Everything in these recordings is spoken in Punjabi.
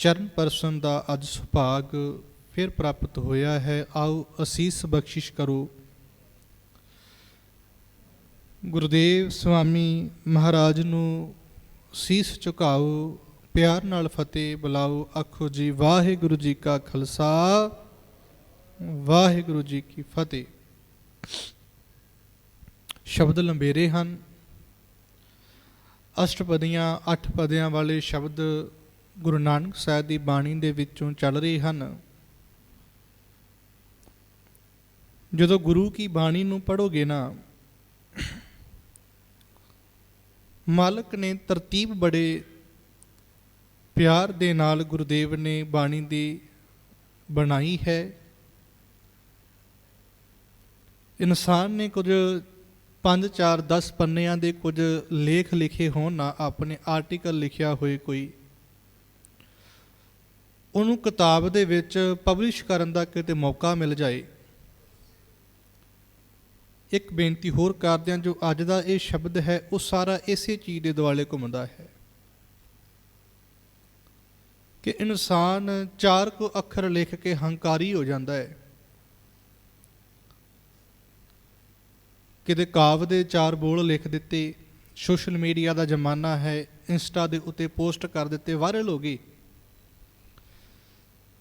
ਚਰਨ ਪਰਸਨ ਦਾ ਅੱਜ ਸੁਭਾਗ ਫਿਰ ਪ੍ਰਾਪਤ ਹੋਇਆ ਹੈ, ਆਓ ਅਸੀਸ ਬਖਸ਼ਿਸ਼ ਕਰੋ। ਗੁਰਦੇਵ ਸੁਆਮੀ ਮਹਾਰਾਜ ਨੂੰ ਸੀਸ ਝੁਕਾਓ, ਪਿਆਰ ਨਾਲ ਫਤਿਹ ਬੁਲਾਓ, ਆਖੋ ਜੀ, ਵਾਹਿਗੁਰੂ ਜੀ ਕਾ ਖਾਲਸਾ, ਵਾਹਿਗੁਰੂ ਜੀ ਕੀ ਫਤਿਹ। ਸ਼ਬਦ ਲੰਬੇਰੇ ਹਨ। ਅਸ਼ਟਪਦੀਆਂ, ਅੱਠ ਪਦਿਆਂ ਵਾਲੇ ਸ਼ਬਦ ਗੁਰੂ ਨਾਨਕ ਸਾਹਿਬ ਦੀ ਬਾਣੀ ਦੇ ਵਿੱਚੋਂ ਚੱਲ ਰਹੇ ਹਨ। ਜਦੋਂ ਗੁਰੂ ਕੀ ਬਾਣੀ ਨੂੰ ਪੜੋਗੇ ਨਾ, ਮਾਲਕ ਨੇ ਤਰਤੀਬ ਬੜੇ ਪਿਆਰ ਦੇ ਨਾਲ ਗੁਰਦੇਵ ਨੇ ਬਾਣੀ ਦੀ ਬਣਾਈ ਹੈ। ਇਨਸਾਨ ਨੇ ਕੁਝ 5 4 10 ਪੰਨਿਆਂ ਦੇ ਕੁਝ ਲੇਖ ਲਿਖੇ ਹੋਣ ਨਾ, ਆਪਣੇ ਆਰਟੀਕਲ ਲਿਖਿਆ ਹੋਏ ਕੋਈ ਉਹਨੂੰ ਕਿਤਾਬ ਦੇ ਵਿੱਚ ਪਬਲਿਸ਼ ਕਰਨ ਦਾ ਕਿਤੇ ਮੌਕਾ ਮਿਲ ਜਾਏ। ਇੱਕ ਬੇਨਤੀ ਹੋਰ ਕਰਦੇ ਹਾਂ ਜੋ ਅੱਜ ਦਾ ਇਹ ਸ਼ਬਦ ਹੈ, ਉਹ ਸਾਰਾ ਇਸੇ ਚੀਜ਼ ਦੇ ਦੁਆਲੇ ਘੁੰਮਦਾ ਹੈ। ਕਿ ਇਨਸਾਨ ਚਾਰ ਕੋ ਅੱਖਰ ਲਿਖ ਕੇ ਹੰਕਾਰੀ ਹੋ ਜਾਂਦਾ ਹੈ। ਕਿਤੇ ਕਾਵ ਦੇ ਚਾਰ ਬੋਲ ਲਿਖ ਦਿੱਤੇ, ਸੋਸ਼ਲ ਮੀਡੀਆ ਦਾ ਜ਼ਮਾਨਾ ਹੈ, ਇੰਸਟਾ ਦੇ ਉੱਤੇ ਪੋਸਟ ਕਰ ਦਿੱਤੇ, ਵਾਇਰਲ ਹੋ ਗਈ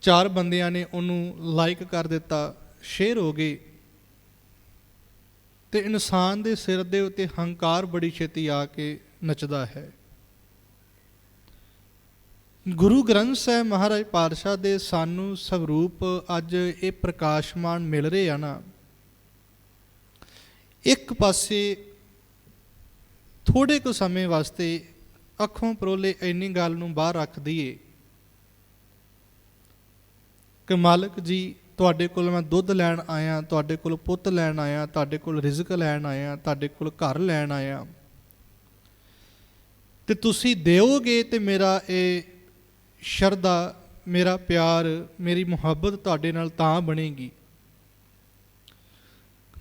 ਚਾਰ ਬੰਦਿਆਂ ਨੇ ਉਹਨੂੰ ਲਾਈਕ ਕਰ ਦਿੱਤਾ ਸ਼ੇਅਰ ਹੋ ਗਏ। ਤੇ ਇਨਸਾਨ ਦੇ ਸਿਰ ਦੇ ਉੱਤੇ ਹੰਕਾਰ ਬੜੀ ਛੇਤੀ ਆ ਕੇ ਨੱਚਦਾ ਹੈ। ਗੁਰੂ ਗ੍ਰੰਥ ਸਾਹਿਬ ਮਹਾਰਾਜ ਪਾਤਸ਼ਾਹ ਦੇ ਸਾਨੂੰ ਸਵਰੂਪ ਅੱਜ ਇਹ ਪ੍ਰਕਾਸ਼ਮਾਨ ਮਿਲ ਰਹੇ ਆ ਨਾ। ਇੱਕ ਪਾਸੇ ਥੋੜੇ ਕੁ ਸਮੇਂ ਵਾਸਤੇ ਅੱਖੋਂ ਪਰੋਲੇ ਇੰਨੀ ਗੱਲ ਨੂੰ ਬਾਹਰ ਰੱਖ ਦਈਏ ਕਿ ਮਾਲਕ ਜੀ, ਤੁਹਾਡੇ ਕੋਲ ਮੈਂ ਦੁੱਧ ਲੈਣ ਆਇਆ, ਤੁਹਾਡੇ ਕੋਲ ਪੁੱਤ ਲੈਣ ਆਇਆ, ਤੁਹਾਡੇ ਕੋਲ ਰਿਜ਼ਕ ਲੈਣ ਆਇਆ, ਤੁਹਾਡੇ ਕੋਲ ਘਰ ਲੈਣ ਆਇਆ। ਤੇ ਤੁਸੀਂ ਦਿਓਗੇ ਤੇ ਮੇਰਾ ਇਹ ਸ਼ਰਧਾ, ਮੇਰਾ ਪਿਆਰ, ਮੇਰੀ ਮੁਹੱਬਤ ਤੁਹਾਡੇ ਨਾਲ ਤਾਂ ਬਣੇਗੀ।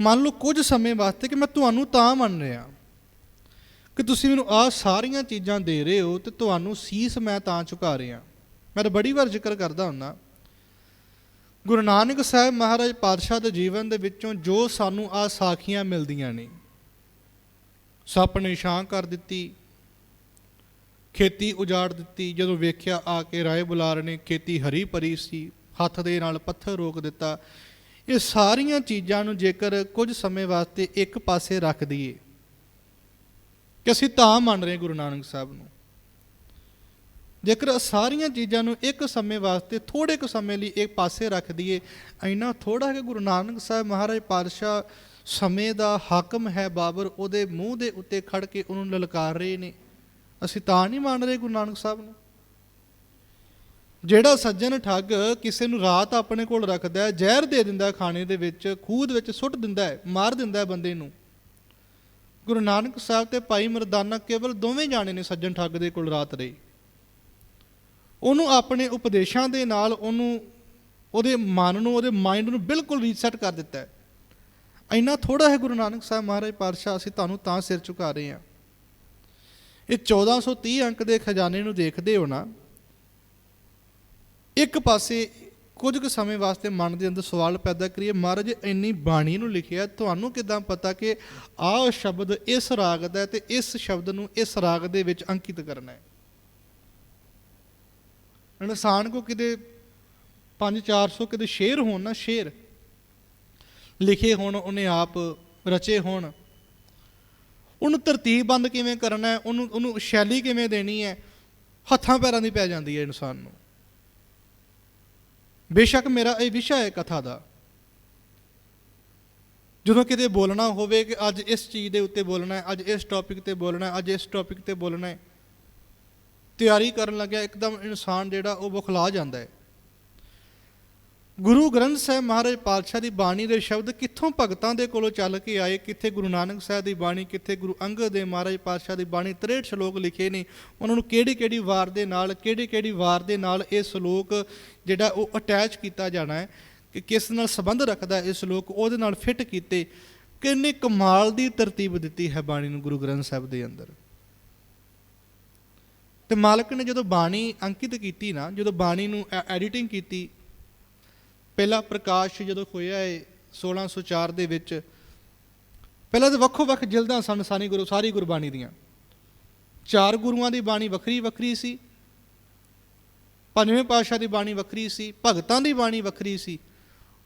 ਮੰਨ ਲਓ ਕੁਝ ਸਮੇਂ ਵਾਸਤੇ ਕਿ ਮੈਂ ਤੁਹਾਨੂੰ ਤਾਂ ਮੰਨ ਰਿਹਾ। ਕਿ ਤੁਸੀਂ ਮੈਨੂੰ ਆਹ ਸਾਰੀਆਂ ਚੀਜ਼ਾਂ ਦੇ ਰਹੇ ਹੋ ਤੇ ਤੁਹਾਨੂੰ ਸੀਸ ਮੈਂ ਤਾਂ ਚੁਕਾ ਰਿਹਾ। ਮੈਂ ਤਾਂ ਬੜੀ ਵਾਰ ਜ਼ਿਕਰ ਕਰਦਾ ਹੁੰਦਾ। ਗੁਰੂ ਨਾਨਕ ਸਾਹਿਬ ਮਹਾਰਾਜ ਪਾਤਸ਼ਾਹ ਦੇ ਜੀਵਨ ਦੇ ਵਿੱਚੋਂ ਜੋ ਸਾਨੂੰ ਆ ਸਾਖੀਆਂ ਮਿਲਦੀਆਂ ਨੇ, ਸੱਪ ਨੇ ਛਾਂ ਕਰ ਦਿੱਤੀ, ਖੇਤੀ ਉਜਾੜ ਦਿੱਤੀ, ਜਦੋਂ ਵੇਖਿਆ ਆ ਕੇ ਰਾਏ ਬੁਲਾਰ ਨੇ, ਖੇਤੀ ਹਰੀ ਭਰੀ ਸੀ, ਹੱਥ ਦੇ ਨਾਲ ਪੱਥਰ ਰੋਕ ਦਿੱਤਾ। ਇਹ ਸਾਰੀਆਂ ਚੀਜ਼ਾਂ ਨੂੰ ਜੇਕਰ ਕੁਝ ਸਮੇਂ ਵਾਸਤੇ ਇੱਕ ਪਾਸੇ ਰੱਖ ਦਈਏ, ਕਿ ਅਸੀਂ ਤਾਂ ਮੰਨ ਰਹੇ ਗੁਰੂ ਨਾਨਕ ਸਾਹਿਬ ਨੂੰ। ਜੇਕਰ ਸਾਰੀਆਂ ਚੀਜ਼ਾਂ ਨੂੰ ਇੱਕ ਸਮੇਂ ਵਾਸਤੇ ਥੋੜੇ ਕੁ ਸਮੇਂ ਲਈ ਇੱਕ ਪਾਸੇ ਰੱਖ ਦਈਏ, ਇੰਨਾ ਥੋੜਾ ਕਿ ਗੁਰੂ ਨਾਨਕ ਸਾਹਿਬ ਮਹਾਰਾਜ ਪਾਤਸ਼ਾਹ ਸਮੇਂ ਦਾ ਹਾਕਮ ਹੈ ਬਾਬਰ, ਉਹਦੇ ਮੂੰਹ ਦੇ ਉੱਤੇ ਖੜ ਕੇ ਉਹਨੂੰ ਲਲਕਾਰ ਰਹੇ ਨੇ। ਅਸੀਂ ਤਾਂ ਨਹੀਂ ਮੰਨ ਰਹੇ ਗੁਰੂ ਨਾਨਕ ਸਾਹਿਬ ਨੂੰ। ਜਿਹੜਾ ਸੱਜਣ ਠੱਗ ਕਿਸੇ ਨੂੰ ਰਾਤ ਆਪਣੇ ਕੋਲ ਰੱਖਦਾ ਹੈ, ਜ਼ਹਿਰ ਦੇ ਦਿੰਦਾ ਖਾਣੇ ਦੇ ਵਿੱਚ, ਖੂਦ ਵਿੱਚ ਸੁੱਟ ਦਿੰਦਾ ਹੈ, ਮਾਰ ਦਿੰਦਾ ਹੈ ਬੰਦੇ ਨੂੰ। ਗੁਰੂ ਨਾਨਕ ਸਾਹਿਬ ਤੇ ਭਾਈ ਮਰਦਾਨਾ ਕੇਵਲ ਦੋਵੇਂ ਜਾਣੇ ਨੇ ਸੱਜਣ ਠੱਗ ਦੇ ਕੋਲ ਰਾਤ ਰਹੀ। ਉਹਨੂੰ ਆਪਣੇ ਉਪਦੇਸ਼ਾਂ ਦੇ ਨਾਲ ਉਹਨੂੰ, ਉਹਦੇ ਮਨ ਨੂੰ, ਉਹਦੇ ਮਾਈਂਡ ਨੂੰ ਬਿਲਕੁਲ ਰੀਸੈਟ ਕਰ ਦਿੱਤਾ ਹੈ। ਇੰਨਾ ਥੋੜਾ ਹੈ ਗੁਰੂ ਨਾਨਕ ਸਾਹਿਬ ਮਹਾਰਾਜ ਪਾਤਸ਼ਾਹ, ਅਸੀਂ ਤੁਹਾਨੂੰ ਤਾਂ ਸਿਰ ਝੁਕਾ ਰਹੇ ਹਾਂ। ਇਹ 1430 ਅੰਕ ਦੇ ਖਜ਼ਾਨੇ ਨੂੰ ਦੇਖਦੇ ਹੋ ਨਾ, ਇੱਕ ਪਾਸੇ ਕੁਝ ਕੁ ਸਮੇਂ ਵਾਸਤੇ ਮਨ ਦੇ ਅੰਦਰ ਸਵਾਲ ਪੈਦਾ ਕਰੀਏ, ਮਹਾਰਾਜ ਇੰਨੀ ਬਾਣੀ ਨੂੰ ਲਿਖਿਆ, ਤੁਹਾਨੂੰ ਕਿਦਾਂ ਪਤਾ ਕਿ ਆਹ ਸ਼ਬਦ ਇਸ ਰਾਗ ਦਾ ਹੈ ਤੇ ਇਸ ਸ਼ਬਦ ਨੂੰ ਇਸ ਰਾਗ ਦੇ ਵਿੱਚ ਅੰਕਿਤ ਕਰਨਾ ਹੈ? ਇਨਸਾਨ ਕੋ ਕਿਤੇ 5 400 ਕਿਤੇ ਸ਼ੇਰ ਹੋਣ ਨਾ, ਸ਼ੇਰ। ਲਿਖੇ ਹੋਣ, ਉਹਨੇ ਆਪ ਰਚੇ ਹੋਣ। ਉਹਨੂੰ ਤਰਤੀਬਬੰਦ ਕਿਵੇਂ ਕਰਨਾ ਹੈ? ਉਹਨੂੰ ਉਹਨੂੰ ਸ਼ੈਲੀ ਕਿਵੇਂ ਦੇਣੀ ਹੈ? ਹੱਥਾਂ, ਪੈਰਾਂ ਦੀ ਪੈ ਜਾਂਦੀ ਹੈ ਇਨਸਾਨ ਨੂੰ। ਬੇਸ਼ੱਕ ਮੇਰਾ ਇਹ ਵਿਸ਼ਾ ਹੈ ਕਥਾ ਦਾ। ਜਦੋਂ ਕਿਤੇ ਬੋਲਣਾ ਹੋਵੇ ਕਿ ਅੱਜ ਇਸ ਚੀਜ਼ ਦੇ ਉੱਤੇ ਬੋਲਣਾ ਹੈ, ਅੱਜ ਇਸ ਟੌਪਿਕ ਤੇ ਬੋਲਣਾ ਹੈ, ਅੱਜ ਇਸ ਟੌਪਿਕ ਤੇ ਬੋਲਣਾ ਹੈ ਤਿਆਰੀ ਕਰਨ ਲੱਗਿਆ, ਇੱਕਦਮ ਇਨਸਾਨ ਜਿਹੜਾ ਉਹ ਬੁਖਲਾ ਜਾਂਦਾ ਹੈ। ਗੁਰੂ ਗ੍ਰੰਥ ਸਾਹਿਬ ਮਹਾਰਾਜ ਪਾਤਸ਼ਾਹ ਦੀ ਬਾਣੀ ਦੇ ਸ਼ਬਦ ਕਿੱਥੋਂ ਭਗਤਾਂ ਦੇ ਕੋਲੋਂ ਚੱਲ ਕੇ ਆਏ? ਕਿੱਥੇ ਗੁਰੂ ਨਾਨਕ ਸਾਹਿਬ ਦੀ ਬਾਣੀ, ਕਿੱਥੇ ਗੁਰੂ ਅੰਗਦ ਦੇ ਮਹਾਰਾਜ ਪਾਤਸ਼ਾਹ ਦੀ ਬਾਣੀ? 63 ਸ਼ਲੋਕ ਲਿਖੇ ਨੇ। ਉਹਨਾਂ ਨੂੰ ਕਿਹੜੀ ਕਿਹੜੀ ਵਾਰ ਦੇ ਨਾਲ ਕਿਹੜੀ ਕਿਹੜੀ ਵਾਰ ਦੇ ਨਾਲ ਇਹ ਸ਼ਲੋਕ ਜਿਹੜਾ ਉਹ ਅਟੈਚ ਕੀਤਾ ਜਾਣਾ ਹੈ, ਕਿ ਕਿਸ ਨਾਲ ਸੰਬੰਧ ਰੱਖਦਾ ਇਹ ਸ਼ਲੋਕ, ਉਹਦੇ ਨਾਲ ਫਿੱਟ ਕੀਤੇ। ਕਿੰਨੇ ਕਮਾਲ ਦੀ ਤਰਤੀਬ ਦਿੱਤੀ ਹੈ ਬਾਣੀ ਨੂੰ ਗੁਰੂ ਗ੍ਰੰਥ ਸਾਹਿਬ ਦੇ ਅੰਦਰ। ਤੇ ਮਾਲਕ ਨੇ ਜਦੋਂ ਬਾਣੀ ਅੰਕਿਤ ਕੀਤੀ ਨਾ, ਜਦੋਂ ਬਾਣੀ ਨੂੰ ਐਡੀਟਿੰਗ ਕੀਤੀ, ਪਹਿਲਾ ਪ੍ਰਕਾਸ਼ ਜਦੋਂ ਹੋਇਆ ਹੈ 1604 ਦੇ ਵਿੱਚ, ਪਹਿਲਾਂ ਤਾਂ ਵੱਖੋ ਵੱਖ ਜਿਲਦਾਂ ਸਨ ਸਾਰੀ ਗੁਰੂ ਸਾਰੀ ਗੁਰਬਾਣੀ ਦੀਆਂ। ਚਾਰ ਗੁਰੂਆਂ ਦੀ ਬਾਣੀ ਵੱਖਰੀ ਵੱਖਰੀ ਸੀ, ਪੰਜਵੇਂ ਪਾਤਸ਼ਾਹ ਦੀ ਬਾਣੀ ਵੱਖਰੀ ਸੀ, ਭਗਤਾਂ ਦੀ ਬਾਣੀ ਵੱਖਰੀ ਸੀ।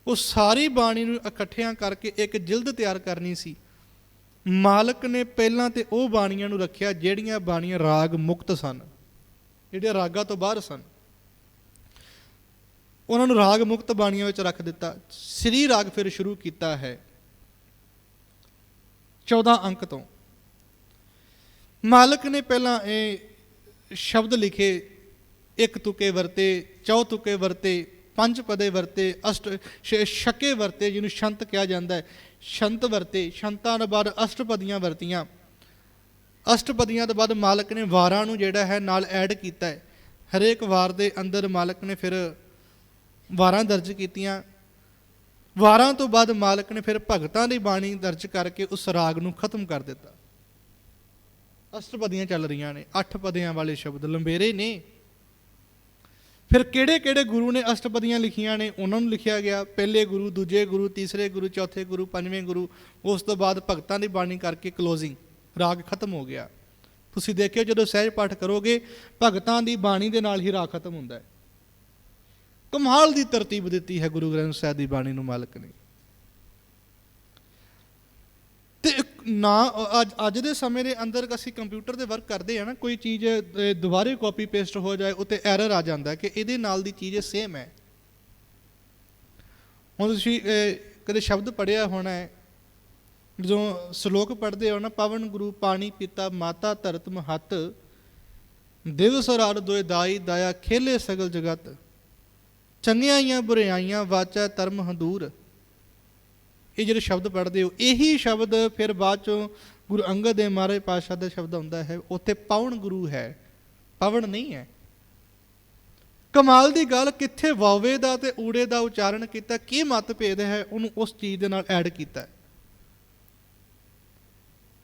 ਉਹ ਸਾਰੀ ਬਾਣੀ ਨੂੰ ਇਕੱਠਿਆਂ ਕਰਕੇ ਇੱਕ ਜਿਲਦ ਤਿਆਰ ਕਰਨੀ ਸੀ। ਮਾਲਕ ਨੇ ਪਹਿਲਾਂ ਤੇ ਉਹ ਬਾਣੀਆਂ ਨੂੰ ਰੱਖਿਆ ਜਿਹੜੀਆਂ ਬਾਣੀਆਂ ਰਾਗ ਮੁਕਤ ਸਨ। ਜਿਹੜੇ ਰਾਗਾਂ ਤੋਂ ਬਾਹਰ ਸਨ। ਉਹਨਾਂ ਨੂੰ ਰਾਗ ਮੁਕਤ ਬਾਣੀਆਂ ਵਿੱਚ ਰੱਖ ਦਿੱਤਾ। ਸ੍ਰੀ ਰਾਗ ਫਿਰ ਸ਼ੁਰੂ ਕੀਤਾ ਹੈ। 14 ਅੰਕ ਤੋਂ। ਮਾਲਕ ਨੇ ਪਹਿਲਾਂ ਇਹ ਸ਼ਬਦ ਲਿਖੇ। ਇੱਕ ਤੁਕੇ ਵਰਤੇ, ਚੌ ਤੁਕੇ ਵਰਤੇ, ਪੰਜ ਪਦੇ ਵਰਤੇ, ਅਸ਼ਟ ਸ਼- ਵਰਤੇ, ਜਿਹਨੂੰ ਸ਼ੰਤ ਕਿਹਾ ਜਾਂਦਾ ਹੈ। ਸ਼ੰਤ ਵਰਤੇ, ਸ਼ੰਤਾਂ ਤੋਂ ਬਾਅਦ ਅਸ਼ਟਪਦੀਆਂ ਵਰਤੀਆਂ। ਅਸ਼ਟਪਦੀਆਂ ਤੋਂ ਬਾਅਦ ਮਾਲਕ ਨੇ ਵਾਰਾਂ ਨੂੰ ਜਿਹੜਾ ਹੈ ਨਾਲ ਐਡ ਕੀਤਾ ਹੈ। ਹਰੇਕ ਵਾਰ ਦੇ ਅੰਦਰ ਮਾਲਕ ਨੇ ਫਿਰ ਵਾਰਾਂ ਦਰਜ ਕੀਤੀਆਂ। ਵਾਰਾਂ ਤੋਂ ਬਾਅਦ ਮਾਲਕ ਨੇ ਫਿਰ ਭਗਤਾਂ ਦੀ ਬਾਣੀ ਦਰਜ ਕਰਕੇ ਉਸ ਰਾਗ ਨੂੰ ਖਤਮ ਕਰ ਦਿੱਤਾ। ਅਸ਼ਟਪਦੀਆਂ ਚੱਲ ਰਹੀਆਂ ਨੇ, ਅੱਠ ਪਦਿਆਂ ਵਾਲੇ ਸ਼ਬਦ ਲੰਬੇਰੇ ਨੇ। ਫਿਰ ਕਿਹੜੇ ਕਿਹੜੇ ਗੁਰੂ ਨੇ ਅਸ਼ਟਪਦੀਆਂ ਲਿਖੀਆਂ ਨੇ, ਉਹਨਾਂ ਨੂੰ ਲਿਖਿਆ ਗਿਆ। ਪਹਿਲੇ ਗੁਰੂ, ਦੂਜੇ ਗੁਰੂ, ਤੀਸਰੇ ਗੁਰੂ, ਚੌਥੇ ਗੁਰੂ, ਪੰਜਵੇਂ ਗੁਰੂ। ਉਸ ਤੋਂ ਬਾਅਦ ਭਗਤਾਂ ਦੀ ਬਾਣੀ ਕਰਕੇ ਕਲੋਜ਼ਿੰਗ ਰਾਗ ਖਤਮ ਹੋ ਗਿਆ। ਤੁਸੀਂ ਦੇਖਿਓ ਜਦੋਂ ਸਹਿਜ ਪਾਠ ਕਰੋਗੇ ਭਗਤਾਂ ਦੀ ਬਾਣੀ ਦੇ ਨਾਲ ਹੀ ਰਾਗ ਖਤਮ ਹੁੰਦਾ ਹੈ। ਕਮਾਲ ਦੀ ਤਰਤੀਬ ਦਿੱਤੀ ਹੈ ਗੁਰੂ ਗ੍ਰੰਥ ਸਾਹਿਬ ਦੀ ਬਾਣੀ ਨੂੰ ਮਾਲਕ ਨੇ। ਤੇ ਨਾ ਅੱਜ ਅੱਜ ਦੇ ਸਮੇਂ ਦੇ ਅੰਦਰ ਅਸੀਂ ਕੰਪਿਊਟਰ ਤੇ ਵਰਕ ਕਰਦੇ ਆ ਨਾ ਕੋਈ ਚੀਜ਼ ਅ, ਦੁਬਾਰੇ ਕਾਪੀ ਪੇਸਟ ਹੋ ਜਾਏ ਉੱਤੇ ਐਰਰ ਆ ਜਾਂਦਾ ਕਿ ਇਹਦੇ ਨਾਲ ਦੀ ਚੀਜ਼ ਸੇਮ ਹੈ। ਹੁਣ ਤੁਸੀਂ ਕਦੇ ਸ਼ਬਦ ਪੜਿਆ ਹੋਣਾ ਹੈ ਜਦੋਂ ਸ਼ਲੋਕ ਪੜ੍ਹਦੇ ਹੋ ਨਾ, ਪਵਨ ਗੁਰੂ, ਪਾਣੀ ਪਿਤਾ, ਮਾਤਾ ਧਰਤ ਮਹਤ, ਦਿਵ ਰਾਤ ਦੋਇ ਦਾਈ ਦਾਇਆ, ਖੇਲੇ ਸਗਲ ਜਗਤ। ਚੰਗਿਆਈਆਂ ਬੁਰਿਆਈਆਂ ਵਾਚਾ ਧਰਮ ਹੰਦੂਰ। ਇਹ ਜਿਹੜੇ ਸ਼ਬਦ ਪੜ੍ਹਦੇ ਹੋ, ਇਹੀ ਸ਼ਬਦ ਫਿਰ ਬਾਅਦ ਚੋਂ ਗੁਰੂ ਅੰਗਦ ਦੇਵ ਮਹਾਰਾਜ ਪਾਤਸ਼ਾਹ ਦਾ ਸ਼ਬਦ ਆਉਂਦਾ ਹੈ, ਉੱਥੇ ਪਵਨ ਗੁਰੂ ਹੈ, ਪਵਨ ਨਹੀਂ ਹੈ। ਕਮਾਲ ਦੀ ਗੱਲ, ਕਿੱਥੇ ਵਾਵੇ ਦਾ ਤੇ ਊੜੇ ਦਾ ਉਚਾਰਨ ਕੀਤਾ, ਕੀ ਮਤਭੇਦ ਹੈ, ਉਹਨੂੰ ਉਸ ਚੀਜ਼ ਦੇ ਨਾਲ ਐਡ ਕੀਤਾ। ਹੈ।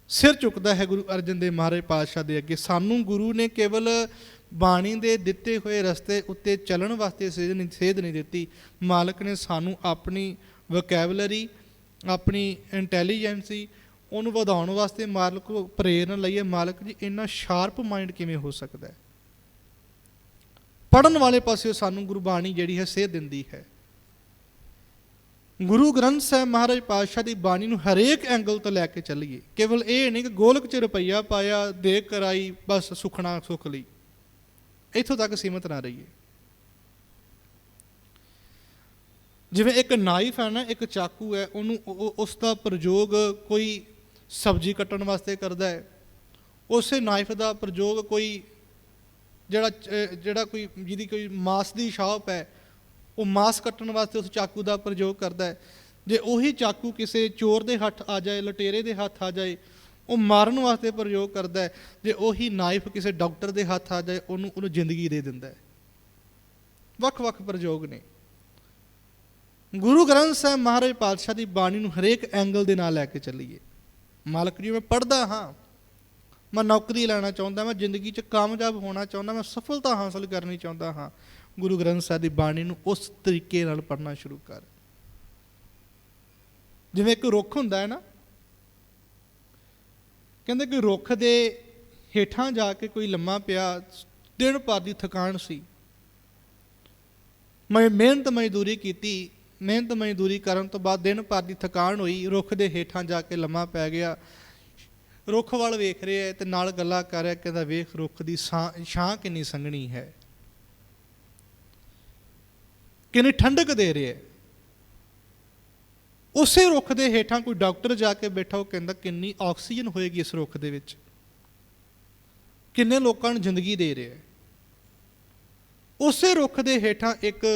ਸਿਰ ਝੁਕਦਾ ਹੈ ਗੁਰੂ ਅਰਜਨ ਦੇਵ ਮਹਾਰਾਜ ਪਾਤਸ਼ਾਹ ਦੇ ਅੱਗੇ। ਸਾਨੂੰ ਗੁਰੂ ਨੇ ਕੇਵਲ ਬਾਣੀ ਦੇ ਦਿੱਤੇ ਹੋਏ ਰਸਤੇ ਉੱਤੇ ਚੱਲਣ ਵਾਸਤੇ ਸੇਧ ਨਹੀਂ ਸੇਧ ਨਹੀਂ ਦਿੱਤੀ। ਮਾਲਕ ਨੇ ਸਾਨੂੰ ਆਪਣੀ ਵੋਕੈਬਲਰੀ ਆਪਣੀ ਇੰਟੈਲੀਜੈਂਸੀ ਉਹਨੂੰ ਵਧਾਉਣ ਵਾਸਤੇ ਮਾਲਕ ਕੋ ਪ੍ਰੇਰਨਾ ਲਈਏ ਮਾਲਕ ਜੀ, ਇੰਨਾ ਸ਼ਾਰਪ ਮਾਈਂਡ ਕਿਵੇਂ ਹੋ ਸਕਦਾ ਹੈ? ਪੜਨ ਵਾਲੇ ਪਾਸੇ ਸਾਨੂੰ ਗੁਰਬਾਣੀ ਜਿਹੜੀ ਹੈ ਸੇਧ ਦਿੰਦੀ ਹੈ। ਗੁਰੂ ਗ੍ਰੰਥ ਸਾਹਿਬ ਮਹਾਰਾਜ ਪਾਤਸ਼ਾਹ ਦੀ ਬਾਣੀ ਨੂੰ ਹਰੇਕ ਐਂਗਲ ਤੋਂ ਲੈ ਕੇ ਚੱਲੀਏ। ਕੇਵਲ ਇਹ ਨਹੀਂ ਕਿ ਗੋਲਕ ਚ ਰੁਪਈਆ ਪਾਇਆ ਦੇ ਕਰਾਈ, ਬਸ ਸੁਖਣਾ ਸੁਖ ਲਈ। ਇੱਥੋਂ ਤੱਕ ਸੀਮਤ ਨਾ ਰਹੀਏ। ਜਿਵੇਂ ਇੱਕ ਨਾਈਫ ਹੈ ਨਾ, ਇੱਕ ਚਾਕੂ ਹੈ, ਉਹਨੂੰ ਉਹ- ਉਹ- ਉਸ ਦਾ ਪ੍ਰਯੋਗ ਕੋਈ ਸਬਜ਼ੀ ਕੱਟਣ ਵਾਸਤੇ ਕਰਦਾ ਹੈ। ਉਸੇ ਨਾਈਫ ਦਾ ਪ੍ਰਯੋਗ ਕੋਈ ਜਿਹੜਾ ਜਿਹੜਾ ਕੋਈ ਜਿਹਦੀ ਕੋਈ ਮਾਸ ਦੀ ਸ਼ਾਪ ਹੈ ਉਹ ਮਾਸ ਕੱਟਣ ਵਾਸਤੇ ਉਸ ਚਾਕੂ ਦਾ ਪ੍ਰਯੋਗ ਕਰਦਾ ਹੈ। ਜੇ ਉਹੀ ਚਾਕੂ ਕਿਸੇ ਚੋਰ ਦੇ ਹੱਥ ਆ ਜਾਏ, ਲਟੇਰੇ ਦੇ ਹੱਥ ਆ ਜਾਏ, ਉਹ ਮਾਰਨ ਵਾਸਤੇ ਪ੍ਰਯੋਗ ਕਰਦਾ ਹੈ। ਜੇ ਉਹੀ ਨਾਈਫ ਕਿਸੇ ਡਾਕਟਰ ਦੇ ਹੱਥ ਆ ਜਾਏ, ਉਹਨੂੰ ਉਹਨੂੰ ਜ਼ਿੰਦਗੀ ਦੇ ਦਿੰਦਾ ਹੈ। ਵੱਖ-ਵੱਖ ਪ੍ਰਯੋਗ ਨੇ। ਗੁਰੂ ਗ੍ਰੰਥ ਸਾਹਿਬ ਮਹਾਰਾਜ ਪਾਤਸ਼ਾਹ ਦੀ ਬਾਣੀ ਨੂੰ ਹਰੇਕ ਐਂਗਲ ਦੇ ਨਾਲ ਲੈ ਕੇ ਚੱਲੀਏ। ਮਾਲਕ ਜੀ, ਮੈਂ ਪੜਦਾ ਹਾਂ। ਮੈਂ ਨੌਕਰੀ ਲੈਣਾ ਚਾਹੁੰਦਾ, ਮੈਂ ਜ਼ਿੰਦਗੀ 'ਚ ਕਾਮਯਾਬ ਹੋਣਾ ਚਾਹੁੰਦਾ, ਮੈਂ ਸਫਲਤਾ ਹਾਸਲ ਕਰਨੀ ਚਾਹੁੰਦਾ ਹਾਂ। ਗੁਰੂ ਗ੍ਰੰਥ ਸਾਹਿਬ ਦੀ ਬਾਣੀ ਨੂੰ ਉਸ ਤਰੀਕੇ ਨਾਲ ਪੜ੍ਹਨਾ ਸ਼ੁਰੂ ਕਰ। ਜਿਵੇਂ ਇੱਕ ਰੁੱਖ ਹੁੰਦਾ ਹੈ ਨਾ, ਕਹਿੰਦੇ ਕਿ ਰੁੱਖ ਦੇ ਹੇਠਾਂ ਜਾ ਕੇ ਕੋਈ ਲੰਮਾ ਪਿਆ, ਦਿਨ ਭਰ ਦੀ ਥਕਾਨ ਸੀ। ਮੈਂ ਮਿਹਨਤ ਮਜ਼ਦੂਰੀ ਕੀਤੀ, ਮਿਹਨਤ ਮਜ਼ਦੂਰੀ ਕਰਨ ਤੋਂ ਬਾਅਦ ਦਿਨ ਭਰ ਦੀ ਥਕਾਨ ਹੋਈ, ਰੁੱਖ ਦੇ ਹੇਠਾਂ ਜਾ ਕੇ ਲੰਮਾ ਪੈ ਗਿਆ। ਰੁੱਖ ਵੱਲ ਵੇਖ ਰਿਹਾ ਹੈ ਤੇ ਨਾਲ ਗੱਲਾਂ ਕਰ ਰਿਹਾ ਕਹਿੰਦਾ ਵੇਖ ਰੁੱਖ ਦੀ ਛਾਂ ਛਾਂ ਕਿੰਨੀ ਸੰਘਣੀ ਹੈ। ਕਿੰਨੀ ਠੰਡਕ ਦੇ ਰਿਹਾ ਹੈ। ਉਸੇ ਰੁੱਖ ਦੇ ਹੇਠਾਂ ਕੋਈ ਡਾਕਟਰ ਜਾ ਕੇ ਬੈਠਾ, ਉਹ ਕਹਿੰਦਾ ਕਿੰਨੀ ਆਕਸੀਜਨ ਹੋਏਗੀ ਇਸ ਰੁੱਖ ਦੇ ਵਿੱਚ। ਕਿੰਨੇ ਲੋਕਾਂ ਨੂੰ ਜ਼ਿੰਦਗੀ ਦੇ ਰਿਹਾ ਹੈ। ਉਸੇ ਰੁੱਖ ਦੇ ਹੇਠਾਂ ਇੱਕ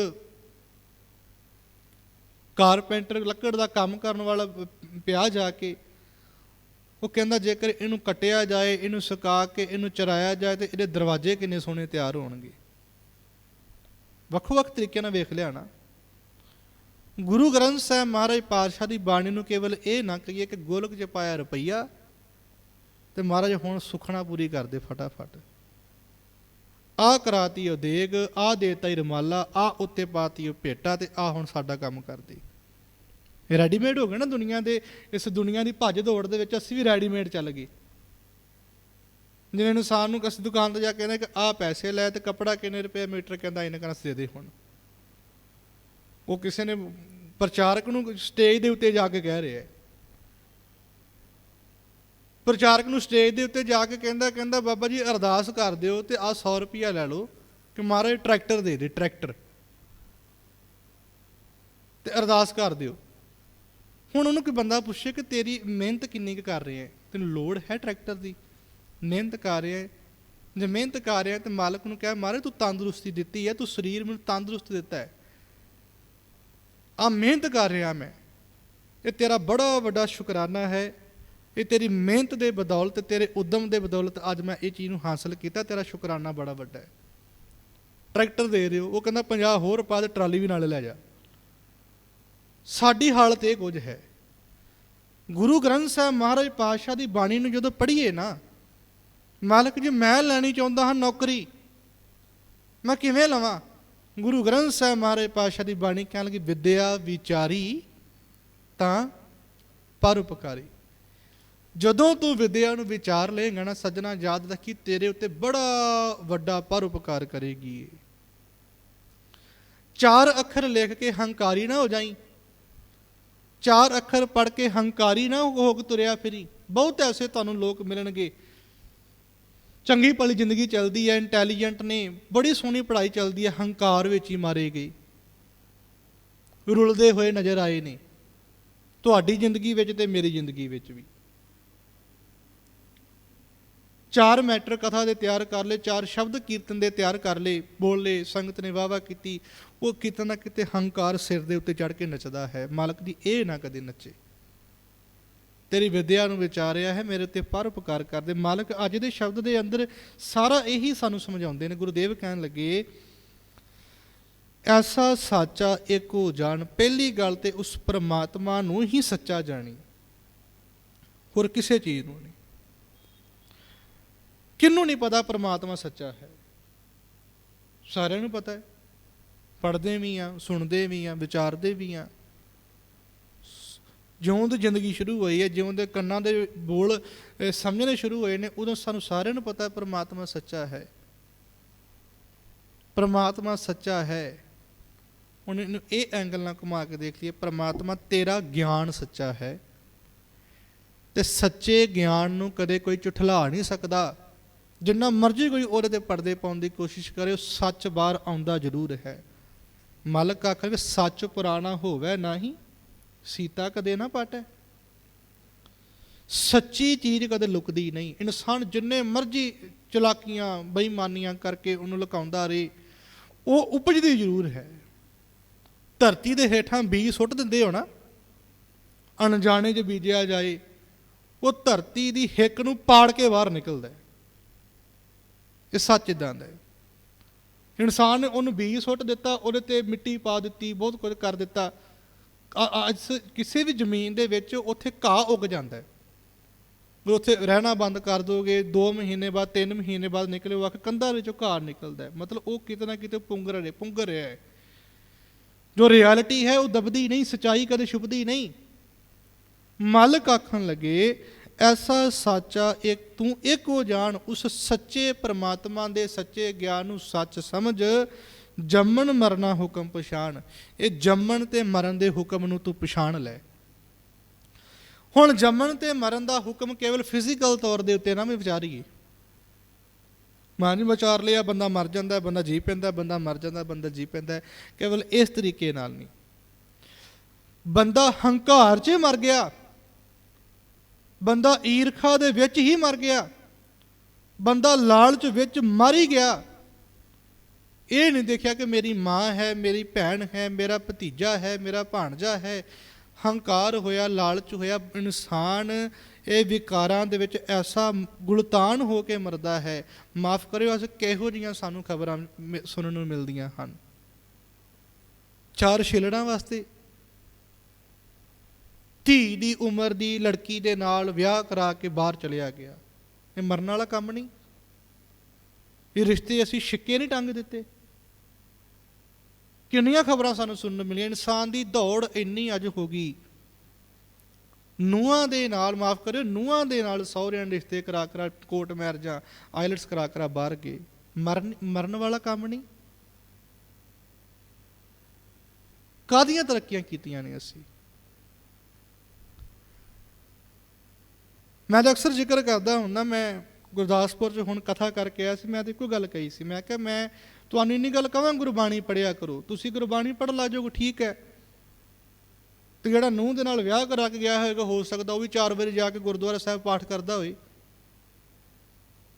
ਕਾਰਪੈਂਟਰ ਲੱਕੜ ਦਾ ਕੰਮ ਕਰਨ ਵਾਲਾ ਪਿਆ ਜਾ ਕੇ, ਉਹ ਕਹਿੰਦਾ ਜੇਕਰ ਇਹਨੂੰ ਕੱਟਿਆ ਜਾਏ, ਇਹਨੂੰ ਸੁਕਾ ਕੇ, ਇਹਨੂੰ ਚਰਾਇਆ ਜਾਏ, ਤੇ ਇਹਦੇ ਦਰਵਾਜ਼ੇ ਕਿੰਨੇ ਸੋਹਣੇ ਤਿਆਰ ਹੋਣਗੇ। ਵੱਖ-ਵੱਖ ਤਰੀਕਿਆਂ ਨਾਲ ਵੇਖ ਲਿਆ ਨਾ। ਗੁਰੂ ਗ੍ਰੰਥ ਸਾਹਿਬ ਮਹਾਰਾਜ ਪਾਤਸ਼ਾਹ ਦੀ ਬਾਣੀ ਨੂੰ ਕੇਵਲ ਇਹ ਨਾ ਕਹੀਏ ਕਿ ਗੋਲਕ 'ਚ ਪਾਇਆ ਰੁਪਈਆ ਤੇ ਮਹਾਰਾਜ ਹੁਣ ਸੁਖਣਾ ਪੂਰੀ ਕਰਦੇ ਫਟਾਫਟ। ਆ ਕਰਾਤੀ ਉਹ ਦੇਗ, ਆ ਦੇਤਾ ਹੀ ਰਮਾਲਾ, ਆ ਉੱਤੇ ਪਾਤੀ ਉਹ ਭੇਟਾ ਤੇ ਆ ਹੁਣ ਸਾਡਾ ਕੰਮ ਕਰਦੀ। ਰੈਡੀਮੇਡ ਹੋ ਗਏ ਨਾ ਦੁਨੀਆ ਦੇ, ਇਸ ਦੁਨੀਆ ਦੀ ਭੱਜ ਦੌੜ ਦੇ ਵਿੱਚ ਅਸੀਂ ਵੀ ਰੈਡੀਮੇਡ ਚੱਲ ਗਏ। ਜਿਵੇਂ ਇਨਸਾਨ ਨੂੰ ਕਿਸੇ ਦੁਕਾਨ ਤੇ ਜਾ ਕੇ ਕਹਿੰਦਾ ਕਿ ਆ ਪੈਸੇ ਲੈ ਤੇ ਕੱਪੜਾ ਕਿੰਨੇ ਰੁਪਏ ਮੀਟਰ ਕਹਿੰਦਾ ਇਹਨਾਂ ਕਹਿੰਦਾ ਦੇ ਦੇ ਹੁਣ। ਉਹ ਕਿਸੇ ਨੇ ਪ੍ਰਚਾਰਕ ਨੂੰ ਸਟੇਜ ਦੇ ਉੱਤੇ ਜਾ ਕੇ ਕਹਿ ਰਿਹਾ ਹੈ। ਪ੍ਰਚਾਰਕ ਨੂੰ ਸਟੇਜ ਦੇ ਉੱਤੇ ਜਾ ਕੇ ਕਹਿੰਦਾ ਕਹਿੰਦਾ ਬਾਬਾ ਜੀ ਅਰਦਾਸ ਕਰ ਦਿਓ ਤੇ ਆ 100 ਰੁਪਿਆ ਲੈ ਲਓ ਕਿ ਮਹਾਰਾਜ ਟਰੈਕਟਰ ਦੇ ਦੇ, ਟਰੈਕਟਰ। ਤੇ ਅਰਦਾਸ ਕਰ ਦਿਓ। ਹੁਣ ਉਹਨੂੰ ਕੋਈ ਬੰਦਾ ਪੁੱਛੇ ਕਿ ਤੇਰੀ ਮਿਹਨਤ ਕਿੰਨੀ ਕੁ ਕਰ ਰਿਹਾ ਹੈ? ਤੈਨੂੰ ਲੋੜ ਹੈ ਟਰੈਕਟਰ ਦੀ? ਮਿਹਨਤ ਕਰ ਰਿਹਾ ਹੈ। ਜੇ ਮਿਹਨਤ ਕਰ ਰਿਹਾ ਹੈ ਤੇ ਮਾਲਕ ਨੂੰ ਕਹਿ ਮਹਾਰਾਜ ਤੂੰ ਤੰਦਰੁਸਤੀ ਦਿੱਤੀ ਹੈ, ਤੂੰ ਸਰੀਰ ਮੈਨੂੰ ਤੰਦਰੁਸਤ ਦਿੱਤਾ ਹੈ। ਆ ਮਿਹਨਤ ਕਰ ਰਿਹਾ ਮੈਂ। ਇਹ ਤੇਰਾ ਬੜਾ ਵੱਡਾ ਸ਼ੁਕਰਾਨਾ ਹੈ। ਇਹ ਤੇਰੀ ਮਿਹਨਤ ਦੇ ਬਦੌਲਤ, ਤੇਰੇ ਉਦਮ ਦੇ ਬਦੌਲਤ ਅੱਜ ਮੈਂ ਇਹ ਚੀਜ਼ ਨੂੰ ਹਾਸਲ ਕੀਤਾ। ਤੇਰਾ ਸ਼ੁਕਰਾਨਾ ਬੜਾ ਵੱਡਾ ਹੈ। ਟਰੈਕਟਰ ਦੇ ਦਿਓ। ਉਹ ਕਹਿੰਦਾ 50 ਹੋਰ ਪਾ ਦੇ, ਟਰਾਲੀ ਵੀ ਨਾਲ ਲੈ ਜਾ। ਸਾਡੀ ਹਾਲਤ ਇਹ ਕੁਝ ਹੈ। ਗੁਰੂ ਗ੍ਰੰਥ ਸਾਹਿਬ ਮਹਾਰਾਜ ਪਾਤਸ਼ਾਹ ਦੀ ਬਾਣੀ ਨੂੰ ਜਦੋਂ ਪੜ੍ਹੀਏ ਨਾ ਮਾਲਕ ਜੀ, ਮੈਂ ਲੈਣੀ ਚਾਹੁੰਦਾ ਹਾਂ ਨੌਕਰੀ। ਮੈਂ ਕਿਵੇਂ ਲਵਾਂ? ਗੁਰੂ ਗ੍ਰੰਥ ਸਾਹਿਬ ਮਹਾਰਾਜ ਪਾਤਸ਼ਾਹ ਦੀ ਬਾਣੀ ਕਹਿਣ ਲੱਗੀ, ਵਿਦਿਆ ਵਿਚਾਰੀ ਤਾਂ ਪਰਉਪਕਾਰੀ ਜਦੋਂ ਤੂੰ ਵਿਦਿਆ ਨੂੰ ਵਿਚਾਰ ਲਏਗਾ ਨਾ, ਸੱਜਣਾ ਯਾਦ ਰੱਖੀ, ਤੇਰੇ ਉੱਤੇ ਬੜਾ ਵੱਡਾ ਪਰਉਪਕਾਰ ਕਰੇਗੀ। ਚਾਰ ਅੱਖਰ ਲਿਖ ਕੇ ਹੰਕਾਰੀ ਨਾ ਹੋ ਜਾਈ। ਚਾਰ ਅੱਖਰ ਪੜ੍ਹ ਕੇ ਹੰਕਾਰੀ ਨਾ ਹੋ ਕੇ ਤੁਰਿਆ ਫਿਰੀ। ਬਹੁਤ ਐਸੇ ਤੁਹਾਨੂੰ ਲੋਕ ਮਿਲਣਗੇ। ਚੰਗੀ ਭਲੀ ਜ਼ਿੰਦਗੀ ਚੱਲਦੀ ਹੈ ਇੰਟੈਲੀਜੈਂਟ ਨੇ, ਬੜੀ ਸੋਹਣੀ ਪੜ੍ਹਾਈ ਚੱਲਦੀ ਹੈ ਹੰਕਾਰ ਵਿੱਚ ਹੀ ਮਾਰੇ ਗਏ। ਰੁਲਦੇ ਹੋਏ ਨਜ਼ਰ ਆਏ ਨੇ, ਤੁਹਾਡੀ ਜ਼ਿੰਦਗੀ ਵਿੱਚ ਤੇ ਮੇਰੀ ਜ਼ਿੰਦਗੀ ਵਿੱਚ ਵੀ। ਚਾਰ ਮੈਟਰ ਕਥਾ ਦੇ ਤਿਆਰ ਕਰ ਲਏ, ਚਾਰ ਸ਼ਬਦ ਕੀਰਤਨ ਦੇ ਤਿਆਰ ਕਰ ਲਏ, ਬੋਲੇ, ਸੰਗਤ ਨੇ ਵਾਵਾ ਕੀਤੀ, ਉਹ ਕਿਤੇ ਨਾ ਕਿਤੇ ਹੰਕਾਰ ਸਿਰ ਦੇ ਉੱਤੇ ਚੜ ਕੇ ਨੱਚਦਾ ਹੈ, ਮਾਲਕ ਦੀ ਇਹ ਨਾ ਕਦੇ ਨੱਚੇ। ਤੇਰੀ ਵਿਦਿਆ ਨੂੰ ਵਿਚਾਰਿਆ ਹੈ, ਮੇਰੇ ਉੱਤੇ ਪਰਉਪਕਾਰ ਕਰਦੇ। ਮਾਲਕ ਅੱਜ ਦੇ ਸ਼ਬਦ ਦੇ ਅੰਦਰ ਸਾਰਾ ਇਹੀ ਸਾਨੂੰ ਸਮਝਾਉਂਦੇ ਨੇ। ਗੁਰੂਦੇਵ ਕਹਿਣ ਲੱਗੇ, ਐਸਾ ਸਾਚਾ ਏਕੋ ਜਾਣ ਪਹਿਲੀ ਗੱਲ ਤੇ ਉਸ ਪ੍ਰਮਾਤਮਾ ਨੂੰ ਹੀ ਸੱਚਾ ਜਾਣੀ। ਹੋਰ ਕਿਸੇ ਚੀਜ਼ ਨੂੰ ਨਹੀਂ। ਕਿੰਨੂੰ ਨਹੀਂ ਪਤਾ ਪ੍ਰਮਾਤਮਾ ਸੱਚਾ ਹੈ? ਸਾਰਿਆਂ ਨੂੰ ਪਤਾ ਹੈ। ਪੜ੍ਹਦੇ ਵੀ ਆ ਸੁਣਦੇ ਵੀ ਆ ਵਿਚਾਰਦੇ ਵੀ ਆ ਜਿਉਂ ਦੀ ਜ਼ਿੰਦਗੀ ਸ਼ੁਰੂ ਹੋਈ ਹੈ ਜਿਉਂ ਦੇ ਕੰਨਾਂ ਦੇ ਬੋਲ ਸਮਝਣੇ ਸ਼ੁਰੂ ਹੋਏ ਨੇ, ਉਦੋਂ ਸਾਨੂੰ ਸਾਰਿਆਂ ਨੂੰ ਪਤਾ ਹੈ ਪ੍ਰਮਾਤਮਾ ਸੱਚਾ ਹੈ। ਪ੍ਰਮਾਤਮਾ ਸੱਚਾ ਹੈ। ਹੁਣ ਇਹਨੂੰ ਇਹ ਐਂਗਲ ਨਾਲ ਘੁਮਾ ਕੇ ਦੇਖ ਲਈਏ, ਪ੍ਰਮਾਤਮਾ ਤੇਰਾ ਗਿਆਨ ਸੱਚਾ ਹੈ। ਤੇ ਸੱਚੇ ਗਿਆਨ ਨੂੰ ਕਦੇ ਕੋਈ ਝੁਠਲਾ ਨਹੀਂ ਸਕਦਾ। ਜਿੰਨਾ ਮਰਜ਼ੀ ਕੋਈ ਉਹਦੇ ਤੇ ਪਰਦੇ ਪਾਉਣ ਦੀ ਕੋਸ਼ਿਸ਼ ਕਰੇ, ਉਹ ਸੱਚ ਬਾਹਰ ਆਉਂਦਾ ਜ਼ਰੂਰ ਹੈ। ਮਾਲਕ ਆਖਰ ਸੱਚ ਪੁਰਾਣਾ ਹੋਵੇ ਨਹੀਂ ਸੀਤਾ ਕਦੇ ਨਾ ਪਾਟੈ। ਸੱਚੀ ਚੀਜ਼ ਕਦੇ ਲੁਕਦੀ ਨਹੀਂ। ਇਨਸਾਨ ਜਿੰਨੇ ਮਰਜ਼ੀ ਚਲਾਕੀਆਂ, ਬੇਈਮਾਨੀਆਂ ਕਰਕੇ ਉਹਨੂੰ ਲੁਕਾਉਂਦਾ ਰਹੇ, ਉਹ ਉਪਜਦੀ ਜ਼ਰੂਰ ਹੈ। ਧਰਤੀ ਦੇ ਹੇਠਾਂ ਬੀਜ ਸੁੱਟ ਦਿੰਦੇ ਹੋ ਨਾ, ਅਣਜਾਣੇ 'ਚ ਬੀਜਿਆ ਜਾਏ, ਉਹ ਧਰਤੀ ਦੀ ਹਿੱਕ ਨੂੰ ਪਾੜ ਕੇ ਬਾਹਰ ਨਿਕਲਦਾ ਹੈ। ਇਹ ਸੱਚ ਇਦਾਂ ਦਾ ਹੈ। ਇਨਸਾਨ ਨੇ ਉਹਨੂੰ ਬੀਜ ਸੁੱਟ ਦਿੱਤਾ, ਉਹਦੇ ਤੇ ਮਿੱਟੀ ਪਾ ਦਿੱਤੀ, ਬਹੁਤ ਕੁਝ ਕਰ ਦਿੱਤਾ। ਅੱਜ ਕਿਸੇ ਵੀ ਜ਼ਮੀਨ ਦੇ ਵਿੱਚ ਉੱਥੇ ਘਾਹ ਉੱਗ ਜਾਂਦਾ ਹੈ। ਵੀ ਉੱਥੇ ਰਹਿਣਾ ਬੰਦ ਕਰ ਦੋਗੇ 2 ਮਹੀਨੇ ਬਾਅਦ 3 ਮਹੀਨੇ ਬਾਅਦ ਨਿਕਲੇ ਉਹ ਕੰਧਾਂ ਵਿੱਚੋਂ ਘਾਹ ਨਿਕਲਦਾ ਹੈ। ਮਤਲਬ ਉਹ ਕਿਤੇ ਨਾ ਕਿਤੇ ਪੁੰਗਰ ਰਿਹਾ ਪੁੰਗਰ ਰਿਹਾ ਹੈ। ਜੋ ਰਿਐਲਿਟੀ ਹੈ, ਉਹ ਦਬਦੀ ਨਹੀਂ, ਸਚਾਈ ਕਦੇ ਛੁਪਦੀ ਨਹੀਂ। ਮਾਲਕ ਆਖਣ ਲੱਗੇ, ਐਸਾ ਸਾਚਾ ਇੱਕ ਤੂੰ ਇੱਕ ਹੋ ਜਾਣ, ਉਸ ਸੱਚੇ ਪ੍ਰਮਾਤਮਾ ਦੇ ਸੱਚੇ ਗਿਆਨ ਨੂੰ ਸੱਚ ਸਮਝ। ਜੰਮਣ ਮਰਨਾ ਹੁਕਮ ਪਛਾਣ, ਇਹ ਜੰਮਣ ਤੇ ਮਰਨ ਦੇ ਹੁਕਮ ਨੂੰ ਤੂੰ ਪਛਾਣ ਲੈ। ਹੁਣ ਜੰਮਣ ਤੇ ਮਰਨ ਦਾ ਹੁਕਮ ਕੇਵਲ ਫਿਜ਼ੀਕਲ ਤੌਰ ਦੇ ਉੱਤੇ ਨਾ ਵੀ ਵਿਚਾਰੀਏ ਮਾਂ ਜੀ ਵਿਚਾਰ ਲਿਆ, ਬੰਦਾ ਮਰ ਜਾਂਦਾ, ਬੰਦਾ ਜੀ ਪੈਂਦਾ, ਬੰਦਾ ਮਰ ਜਾਂਦਾ, ਬੰਦਾ ਜੀ ਪੈਂਦਾ, ਕੇਵਲ ਇਸ ਤਰੀਕੇ ਨਾਲ ਨਹੀਂ। ਬੰਦਾ ਹੰਕਾਰ 'ਚ ਮਰ ਗਿਆ, ਬੰਦਾ ਈਰਖਾ ਦੇ ਵਿੱਚ ਹੀ ਮਰ ਗਿਆ, ਬੰਦਾ ਲਾਲਚ ਵਿੱਚ ਮਰ ਹੀ ਗਿਆ ਇਹ ਨਹੀਂ ਦੇਖਿਆ ਕਿ ਮੇਰੀ ਮਾਂ ਹੈ, ਮੇਰੀ ਭੈਣ ਹੈ, ਮੇਰਾ ਭਤੀਜਾ ਹੈ, ਮੇਰਾ ਭਾਣਜਾ ਹੈ। ਹੰਕਾਰ ਹੋਇਆ, ਲਾਲਚ ਹੋਇਆ, ਇਨਸਾਨ ਇਹ ਵਿਕਾਰਾਂ ਦੇ ਵਿੱਚ ਐਸਾ ਗੁਲਤਾਨ ਹੋ ਕੇ ਮਰਦਾ ਹੈ। ਮਾਫ ਕਰਿਓ, ਅਸ ਕਿਹੋ ਜੀਆਂ ਸਾਨੂੰ ਖਬਰਾਂ ਮਿ- ਸੁਣਨ ਨੂੰ ਮਿਲਦੀਆਂ ਹਨ? ਚਾਰ ਛਿਲੜਾਂ ਵਾਸਤੇ। ਧੀ ਦੀ ਉਮਰ ਦੀ ਲੜਕੀ ਦੇ ਨਾਲ ਵਿਆਹ ਕਰਾ ਕੇ ਬਾਹਰ ਚਲਿਆ ਗਿਆ। ਇਹ ਮਰਨ ਵਾਲਾ ਕੰਮ ਨਹੀਂ। ਇਹ ਰਿਸ਼ਤੇ ਅਸੀਂ ਛਿੱਕੇ ਨਹੀਂ ਟੰਗ ਦਿੱਤੇ। ਕਿੰਨੀਆਂ ਖਬਰਾਂ ਸਾਨੂੰ ਸੁਣਨ ਨੂੰ ਮਿਲੀਆਂ? ਇਨਸਾਨ ਦੀ ਦੌੜ ਇੰਨੀ ਅੱਜ ਹੋ ਗਈ। ਨੂੰਹਾਂ ਦੇ ਨਾਲ, ਮਾਫ ਕਰਿਓ, ਨੂੰਹਾਂ ਦੇ ਨਾਲ ਸਹੁਰਿਆਂ ਦੇ ਰਿਸ਼ਤੇ ਕਰਾ ਕਰਾ ਕੋਟ ਮੈਰਿਜਾਂ ਆਇਲਟਸ ਕਰਾ ਕਰਾ ਬਾਹਰ ਗਏ। ਮਰਨ ਮਰਨ ਵਾਲਾ ਕੰਮ ਨਹੀਂ। ਕਾਦੀਆਂ ਤਰੱਕੀਆਂ ਕੀਤੀਆਂ ਨੇ ਅਸੀਂ? ਮੈਂ ਤਾਂ ਅਕਸਰ ਜ਼ਿਕਰ ਕਰਦਾ ਹੁੰਦਾ, ਮੈਂ ਗੁਰਦਾਸਪੁਰ 'ਚ ਹੁਣ ਕਥਾ ਕਰਕੇ ਆਇਆ ਸੀ, ਮੈਂ ਤਾਂ ਇੱਕੋ ਗੱਲ ਕਹੀ ਸੀ। ਮੈਂ ਕਿਹਾ ਮੈਂ ਤੁਹਾਨੂੰ ਇੰਨੀ ਗੱਲ ਕਹਾਂ ਗੁਰਬਾਣੀ ਪੜਿਆ ਕਰੋ। ਤੁਸੀਂ ਗੁਰਬਾਣੀ ਪੜ੍ਹ ਲਾ ਜਾਓਗੇ, ਠੀਕ ਹੈ। ਤੇ ਜਿਹੜਾ ਨੂੰਹ ਦੇ ਨਾਲ ਵਿਆਹ ਕਰਾ ਕੇ ਗਿਆ ਹੋਵੇਗਾ ਹੋ ਸਕਦਾ ਉਹ ਵੀ ਚਾਰ ਵਾਰੀ ਜਾ ਕੇ ਗੁਰਦੁਆਰਾ ਸਾਹਿਬ ਪਾਠ ਕਰਦਾ ਹੋਵੇ।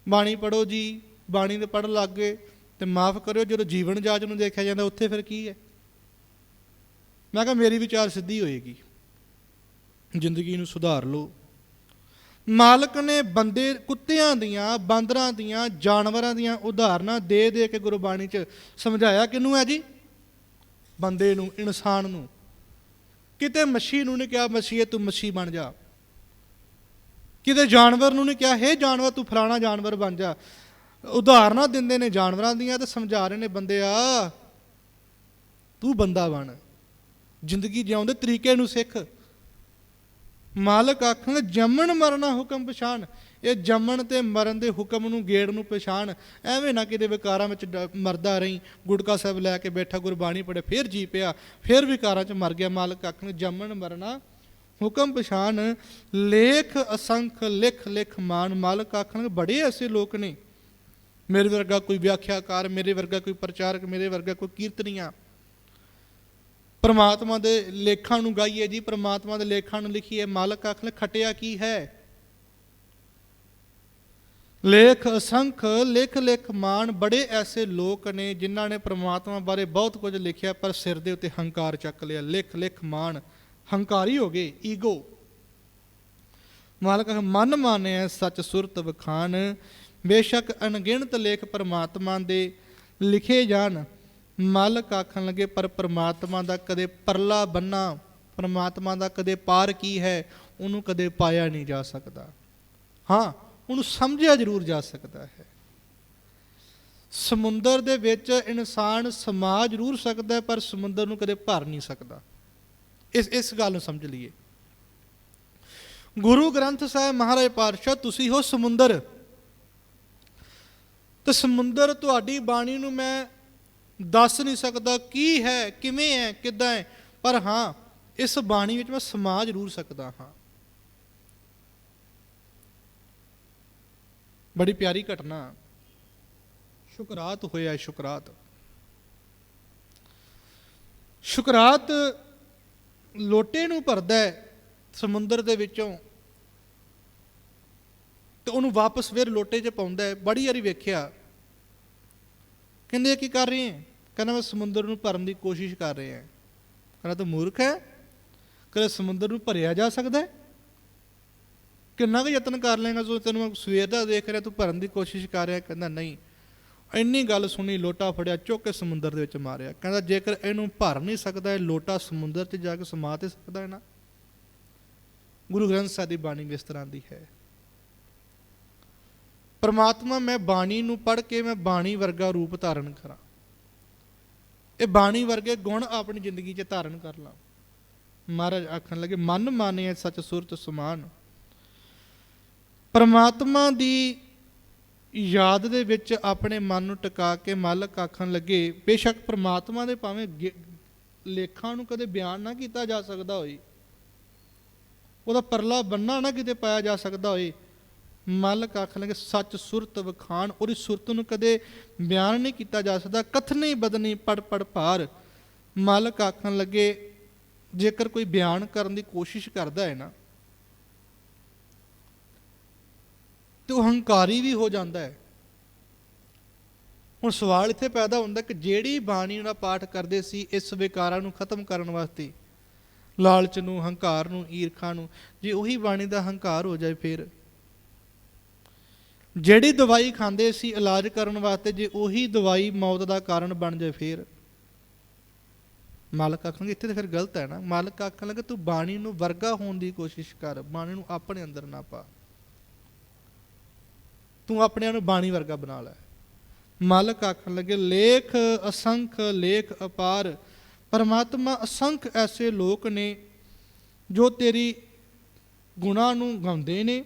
ਬਾਣੀ ਪੜੋ ਜੀ, ਬਾਣੀ ਦੇ ਪੜਨ ਲੱਗ ਗਏ, ਤੇ ਮਾਫ ਕਰਿਓ, ਜਦੋਂ ਜੀਵਨ ਜਾਚ ਨੂੰ ਦੇਖਿਆ ਜਾਂਦਾ, ਉੱਥੇ ਫਿਰ ਕੀ ਹੈ? ਮੈਂ ਕਿਹਾ, ਮੇਰੀ ਵਿਚਾਰ ਸਿੱਧੀ ਹੋਏਗੀ। ਜ਼ਿੰਦਗੀ ਨੂੰ ਸੁਧਾਰ ਲਓ। ਮਾਲਕ ਨੇ ਬੰਦੇ, ਕੁੱਤਿਆਂ ਦੀਆਂ, ਬਾਂਦਰਾਂ ਦੀਆਂ, ਜਾਨਵਰਾਂ ਦੀਆਂ ਉਦਾਹਰਨਾਂ ਦੇ ਦੇ ਕੇ ਗੁਰਬਾਣੀ 'ਚ ਸਮਝਾਇਆ ਕਿਹਨੂੰ ਹੈ ਜੀ? ਬੰਦੇ ਨੂੰ, ਇਨਸਾਨ ਨੂੰ। ਕਿਤੇ ਮੱਛੀ ਨੂੰ ਨਹੀਂ ਕਿਹਾ ਮੱਛੀਏ ਤੂੰ ਮੱਛੀ ਬਣ ਜਾ। ਕਿਤੇ ਜਾਨਵਰ ਨੂੰ ਨਹੀਂ ਕਿਹਾ, ਹੇ ਜਾਨਵਰ, ਤੂੰ ਫਲਾਣਾ ਜਾਨਵਰ ਬਣ ਜਾ। ਉਦਾਹਰਨਾਂ ਦਿੰਦੇ ਨੇ ਜਾਨਵਰਾਂ ਦੀਆਂ ਤੇ ਸਮਝਾ ਰਹੇ ਨੇ ਬੰਦਿਆ ਤੂੰ ਬੰਦਾ ਬਣ। ਜ਼ਿੰਦਗੀ ਜਿਉਣ ਦੇ ਤਰੀਕੇ ਨੂੰ ਸਿੱਖ। ਮਾਲਕ ਆਖਣ, ਜੰਮਣ ਮਰਨਾ ਹੁਕਮ ਪਛਾਣ। ਇਹ ਜੰਮਣ ਤੇ ਮਰਨ ਦੇ ਹੁਕਮ ਨੂੰ, ਗੇੜ ਨੂੰ ਪਛਾਣ। ਐਵੇਂ ਨਾ ਕਿਤੇ ਵਿਕਾਰਾਂ ਵਿੱਚ ਡ- ਮਰਦਾ ਰਹੀ, ਗੁਟਕਾ ਸਾਹਿਬ ਲੈ ਕੇ ਬੈਠਾ, ਗੁਰਬਾਣੀ ਪੜੇ ਫਿਰ ਜੀ ਪਿਆ, ਫਿਰ ਵਿਕਾਰਾਂ 'ਚ ਮਰ ਗਿਆ ਮਾਲਕ ਆਖਣ, ਜੰਮਣ ਮਰਨਾ ਹੁਕਮ ਪਛਾਣ। ਲੇਖ ਅਸੰਖ, ਲਿਖ ਲਿਖ ਮਾਨ ਮਾਲਕ ਆਖਣ, ਬੜੇ ਐਸੇ ਲੋਕ ਨੇ। ਮੇਰੇ ਵਰਗਾ ਕੋਈ ਵਿਆਖਿਆਕਾਰ, ਮੇਰੇ ਵਰਗਾ ਕੋਈ ਪ੍ਰਚਾਰਕ, ਮੇਰੇ ਵਰਗਾ ਕੋਈ ਕੀਰਤਨੀਆ। ਪਰਮਾਤਮਾ ਦੇ ਲੇਖਾਂ ਨੂੰ ਗਾਈਏ ਜੀ, ਪਰਮਾਤਮਾ ਦੇ ਲੇਖਾਂ ਨੂੰ ਲਿਖੀਏ, ਮਾਲਕ ਆਖਣ, ਖਟਿਆ ਕੀ ਹੈ? ਲੇਖ ਅਸੰਖ, ਲਿਖ ਲਿਖ ਮਾਨ ਬੜੇ ਐਸੇ ਲੋਕ ਨੇ ਜਿਨ੍ਹਾਂ ਨੇ ਪ੍ਰਮਾਤਮਾ ਬਾਰੇ ਬਹੁਤ ਕੁਝ ਲਿਖਿਆ, ਪਰ ਸਿਰ ਦੇ ਉੱਤੇ ਹੰਕਾਰ ਚੱਕ ਲਿਆ। ਲਿਖ ਲਿਖ ਮਾਨ ਹੰਕਾਰੀ ਹੋ ਗਏ, ਈਗੋ। ਮਾਲਕ ਮਨ ਮਾਨਿਆ ਸੱਚ ਸੁਰਤ ਵਖਾਨ, ਬੇਸ਼ੱਕ ਅਣਗਿਣਤ ਲੇਖ ਪਰਮਾਤਮਾ ਦੇ ਲਿਖੇ ਜਾਣ। ਮਾਲਕ ਆਖਣ ਲੱਗੇ, ਪਰ ਪ੍ਰਮਾਤਮਾ ਦਾ ਕਦੇ ਪਰਲਾ ਬੰਨਾ, ਪਰਮਾਤਮਾ ਦਾ ਕਦੇ ਪਾਰ ਕੀ ਹੈ? ਉਹਨੂੰ ਕਦੇ ਪਾਇਆ ਨਹੀਂ ਜਾ ਸਕਦਾ। ਹਾਂ, ਉਹਨੂੰ ਸਮਝਿਆ ਜ਼ਰੂਰ ਜਾ ਸਕਦਾ ਹੈ। ਸਮੁੰਦਰ ਦੇ ਵਿੱਚ ਇਨਸਾਨ ਸਮਾ ਜ਼ਰੂਰ ਸਕਦਾ ਪਰ ਸਮੁੰਦਰ ਨੂੰ ਕਦੇ ਭਰ ਨਹੀਂ ਸਕਦਾ। ਇਸ ਇਸ ਗੱਲ ਨੂੰ ਸਮਝ ਲਈਏ। ਗੁਰੂ ਗ੍ਰੰਥ ਸਾਹਿਬ ਮਹਾਰਾਜ ਪਾਤਸ਼ਾਹ, ਤੁਸੀਂ ਹੋ ਸਮੁੰਦਰ। ਤੇ ਸਮੁੰਦਰ ਤੁਹਾਡੀ ਬਾਣੀ ਨੂੰ ਮੈਂ ਦੱਸ ਨਹੀਂ ਸਕਦਾ ਕੀ ਹੈ, ਕਿਵੇਂ ਹੈ, ਕਿੱਦਾਂ ਹੈ। ਪਰ ਹਾਂ, ਇਸ ਬਾਣੀ ਵਿੱਚ ਮੈਂ ਸਮਾ ਜ਼ਰੂਰ ਸਕਦਾ ਹਾਂ। ਬੜੀ ਪਿਆਰੀ ਘਟਨਾ। ਸ਼ੁਕਰਾਤ ਹੋਇਆ ਸ਼ੁਕਰਾਤ। ਸ਼ੁਕਰਾਤ ਲੋਟੇ ਨੂੰ ਭਰਦਾ ਹੈ ਸਮੁੰਦਰ ਦੇ ਵਿੱਚੋਂ ਤੇ ਉਹਨੂੰ ਵਾਪਸ ਫਿਰ ਲੋਟੇ 'ਚ ਪਾਉਂਦਾ ਹੈ। ਬੜੀ ਵਾਰੀ ਵੇਖਿਆ। ਕਹਿੰਦੇ ਕੀ ਕਰ ਰਹੇ ਹੈ? ਕਹਿੰਦਾ ਮੈਂ ਸਮੁੰਦਰ ਨੂੰ ਭਰਨ ਦੀ ਕੋਸ਼ਿਸ਼ ਕਰ ਰਿਹਾ ਹਾਂ। ਕਹਿੰਦਾ ਤੂੰ ਮੂਰਖ ਹੈ? ਕਿ ਸਮੁੰਦਰ ਨੂੰ ਭਰਿਆ ਜਾ ਸਕਦਾ ਹੈ? ਕਿੰਨਾ ਕੁ ਯਤਨ ਕਰ ਲੇਗਾ ਸੋ ਤੈਨੂੰ ਮੈਂ ਸਵੇਰ ਦਾ ਦੇਖ ਰਿਹਾ, ਤੂੰ ਭਰਨ ਦੀ ਕੋਸ਼ਿਸ਼ ਕਰ ਰਿਹਾ ਕਹਿੰਦਾ ਨਹੀਂ। ਇੰਨੀ ਗੱਲ ਸੁਣੀ, ਲੋਟਾ ਫੜਿਆ, ਚੁੱਕ ਕੇ ਸਮੁੰਦਰ ਦੇ ਵਿੱਚ ਮਾਰਿਆ। ਕਹਿੰਦਾ ਜੇਕਰ ਇਹਨੂੰ ਭਰ ਨਹੀਂ ਸਕਦਾ ਇਹ ਲੋਟਾ ਸਮੁੰਦਰ 'ਚ ਜਾ ਕੇ ਸਮਾ ਤੇ ਸਕਦਾ ਹੈ ਨਾ? ਗੁਰੂ ਗ੍ਰੰਥ ਸਾਹਿਬ ਦੀ ਬਾਣੀ ਵੀ ਇਸ ਤਰ੍ਹਾਂ ਦੀ ਹੈ। ਪਰਮਾਤਮਾ, ਮੈਂ ਬਾਣੀ ਨੂੰ ਪੜ੍ਹ ਕੇ ਮੈਂ ਬਾਣੀ ਵਰਗਾ ਰੂਪ ਧਾਰਨ ਕਰਾਂ। ਇਹ ਬਾਣੀ ਵਰਗੇ ਗੁਣ ਆਪਣੀ ਜ਼ਿੰਦਗੀ 'ਚ ਧਾਰਨ ਕਰ ਲਾਂ। ਮਹਾਰਾਜ ਆਖਣ ਲੱਗੇ, ਮਨ ਮਾਨਿਆ ਸੱਚ, ਸੁਰਤ ਸਮਾਨ। ਪਰਮਾਤਮਾ ਦੀ ਯਾਦ ਦੇ ਵਿੱਚ ਆਪਣੇ ਮਨ ਨੂੰ ਟਿਕਾ ਕੇ ਮਾਲਕ ਆਖਣ ਲੱਗੇ, ਬੇਸ਼ੱਕ ਪਰਮਾਤਮਾ ਦੇ ਭਾਵੇਂ ਲੇਖਾਂ ਨੂੰ ਕਦੇ ਬਿਆਨ ਨਾ ਕੀਤਾ ਜਾ ਸਕਦਾ ਹੋਏ। ਉਹਦਾ ਪਰਲਾ ਬੰਨਾ ਨਾ ਕਿਤੇ ਪਾਇਆ ਜਾ ਸਕਦਾ ਹੋਏ। ਮਾਲਕ ਆਖਣ ਲੱਗੇ, ਸੱਚ ਸੁਰਤ ਵਖਾਣ, ਉਹਦੀ ਸੁਰਤ ਨੂੰ ਕਦੇ ਬਿਆਨ ਨਹੀਂ ਕੀਤਾ ਜਾ ਸਕਦਾ, ਕਥਨੀ ਬਦਨੀ, ਪੜ ਪੜ ਭਾਰ। ਮਾਲਕ ਆਖਣ ਲੱਗੇ, ਜੇਕਰ ਕੋਈ ਬਿਆਨ ਕਰਨ ਦੀ ਕੋਸ਼ਿਸ਼ ਕਰਦਾ ਹੈ ਨਾ, ਤੇ ਉਹ ਹੰਕਾਰੀ ਵੀ ਹੋ ਜਾਂਦਾ ਹੈ। ਹੁਣ ਸਵਾਲ ਇੱਥੇ ਪੈਦਾ ਹੁੰਦਾ ਕਿ ਜਿਹੜੀ ਬਾਣੀ ਦਾ ਪਾਠ ਕਰਦੇ ਸੀ, ਇਸ ਵਿਕਾਰਾਂ ਨੂੰ ਖਤਮ ਕਰਨ ਵਾਸਤੇ, ਲਾਲਚ ਨੂੰ ਹੰਕਾਰ ਨੂੰ, ਈਰਖਾ ਨੂੰ, ਜੇ ਉਹੀ ਬਾਣੀ ਦਾ ਹੰਕਾਰ ਹੋ ਜਾਏ ਫਿਰ ਜਿਹੜੀ ਦਵਾਈ ਖਾਂਦੇ ਸੀ ਇਲਾਜ ਕਰਨ ਵਾਸਤੇ, ਜੇ ਉਹੀ ਦਵਾਈ ਮੌਤ ਦਾ ਕਾਰਨ ਬਣ ਜਾਏ ਫਿਰ? ਮਾਲਕ ਆਖਣਗੇ, ਇੱਥੇ ਤਾਂ ਫਿਰ ਗਲਤ ਹੈ ਨਾ। ਮਾਲਕ ਆਖਣ ਲੱਗੇ, ਤੂੰ ਬਾਣੀ ਨੂੰ ਵਰਗਾ ਹੋਣ ਦੀ ਕੋਸ਼ਿਸ਼ ਕਰ, ਬਾਣੀ ਨੂੰ ਆਪਣੇ ਅੰਦਰ ਨਾ ਪਾ। ਤੂੰ ਆਪਣੇ ਨੂੰ ਬਾਣੀ ਵਰਗਾ ਬਣਾ ਲੈ। ਮਾਲਕ ਆਖਣ ਲੱਗੇ, ਲੇਖ ਅਸੰਖ, ਲੇਖ ਅਪਾਰ। ਪਰਮਾਤਮਾ ਅਸੰਖ ਐਸੇ ਲੋਕ ਨੇ, ਜੋ ਤੇਰੀ ਗੁਣਾ ਨੂੰ ਗਾਉਂਦੇ ਨੇ।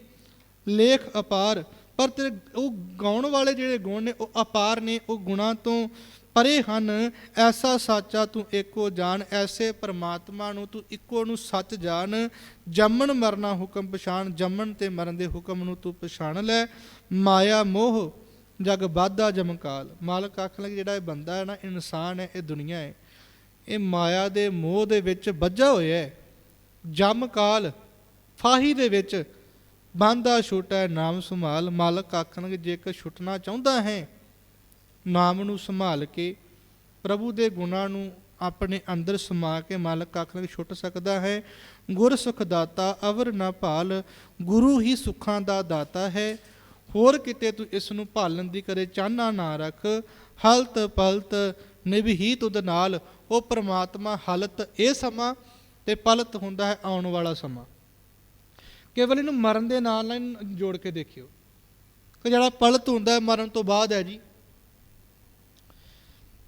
ਲੇਖ ਅਪਾਰ ਪਰ ਤੇਰੇ ਉਹ ਗਾਉਣ ਵਾਲੇ ਜਿਹੜੇ ਗੁਣ ਨੇ, ਉਹ ਅਪਾਰ ਨੇ, ਉਹ ਗੁਣਾ ਤੋਂ ਪਰੇ ਹਨ। ਐਸਾ ਸਾਚਾ ਤੂੰ ਇੱਕੋ ਜਾਣ, ਐਸੇ ਪਰਮਾਤਮਾ ਨੂੰ ਤੂੰ ਇੱਕੋ ਨੂੰ ਸੱਚ ਜਾਣ। ਜੰਮਣ ਮਰਨਾ ਹੁਕਮ ਪਛਾਣ, ਜੰਮਣ ਤੇ ਮਰਨ ਦੇ ਹੁਕਮ ਨੂੰ ਤੂੰ ਪਛਾਣ ਲੈ। ਮਾਇਆ ਮੋਹ, ਜਗ ਬਾਧਾ ਜਮਕਾਲ ਮਾਲਕ ਆਖਣ ਲੱਗੇ, ਜਿਹੜਾ ਇਹ ਬੰਦਾ ਹੈ ਨਾ ਇਨਸਾਨ ਹੈ, ਇਹ ਦੁਨੀਆ ਹੈ। ਇਹ ਮਾਇਆ ਦੇ ਮੋਹ ਦੇ ਵਿੱਚ ਵੱਜਾ ਹੋਇਆ ਹੈ। ਜਮਕਾਲ ਫਾਹੀ ਦੇ ਵਿੱਚ ਬੰਦਾ ਛੋਟਾ ਨਾਮ ਸੰਭਾਲ, ਮਾਲਕ ਆਖਣਗੇ, ਜੇਕਰ ਛੁੱਟਣਾ ਚਾਹੁੰਦਾ ਹੈ, ਨਾਮ ਨੂੰ ਸੰਭਾਲ ਕੇ ਪ੍ਰਭੂ ਦੇ ਗੁਣਾਂ ਨੂੰ ਆਪਣੇ ਅੰਦਰ ਸਮਾ ਕੇ ਮਾਲਕ ਆਖਣਗੇ, ਛੁੱਟ ਸਕਦਾ ਹੈ। ਗੁਰ ਸੁਖ ਦਾਤਾ, ਅਵਰ ਨਾ ਭਾਲ, ਗੁਰੂ ਹੀ ਸੁੱਖਾਂ ਦਾ ਦਾਤਾ ਹੈ। ਹੋਰ ਕਿਤੇ ਤੂੰ ਇਸ ਨੂੰ ਭਾਲਣ ਦੀ ਕਰੇ, ਚਾਹਨਾ ਨਾ ਰੱਖ। ਹਲਤ ਪਲਤ ਨਿਭਹੀ ਤੁਧ ਨਾਲ, ਉਹ ਪ੍ਰਮਾਤਮਾ ਹਲਤ ਇਹ ਸਮਾਂ ਤੇ ਪਲਤ ਹੁੰਦਾ ਹੈ ਆਉਣ ਵਾਲਾ ਸਮਾਂ। ਕੇਵਲ ਇਹਨੂੰ ਮਰਨ ਦੇ ਨਾਲ ਨਾਲ ਜੋੜ ਕੇ ਦੇਖਿਓ। ਕਿ ਜਿਹੜਾ ਪਲਤ ਹੁੰਦਾ ਮਰਨ ਤੋਂ ਬਾਅਦ ਹੈ ਜੀ।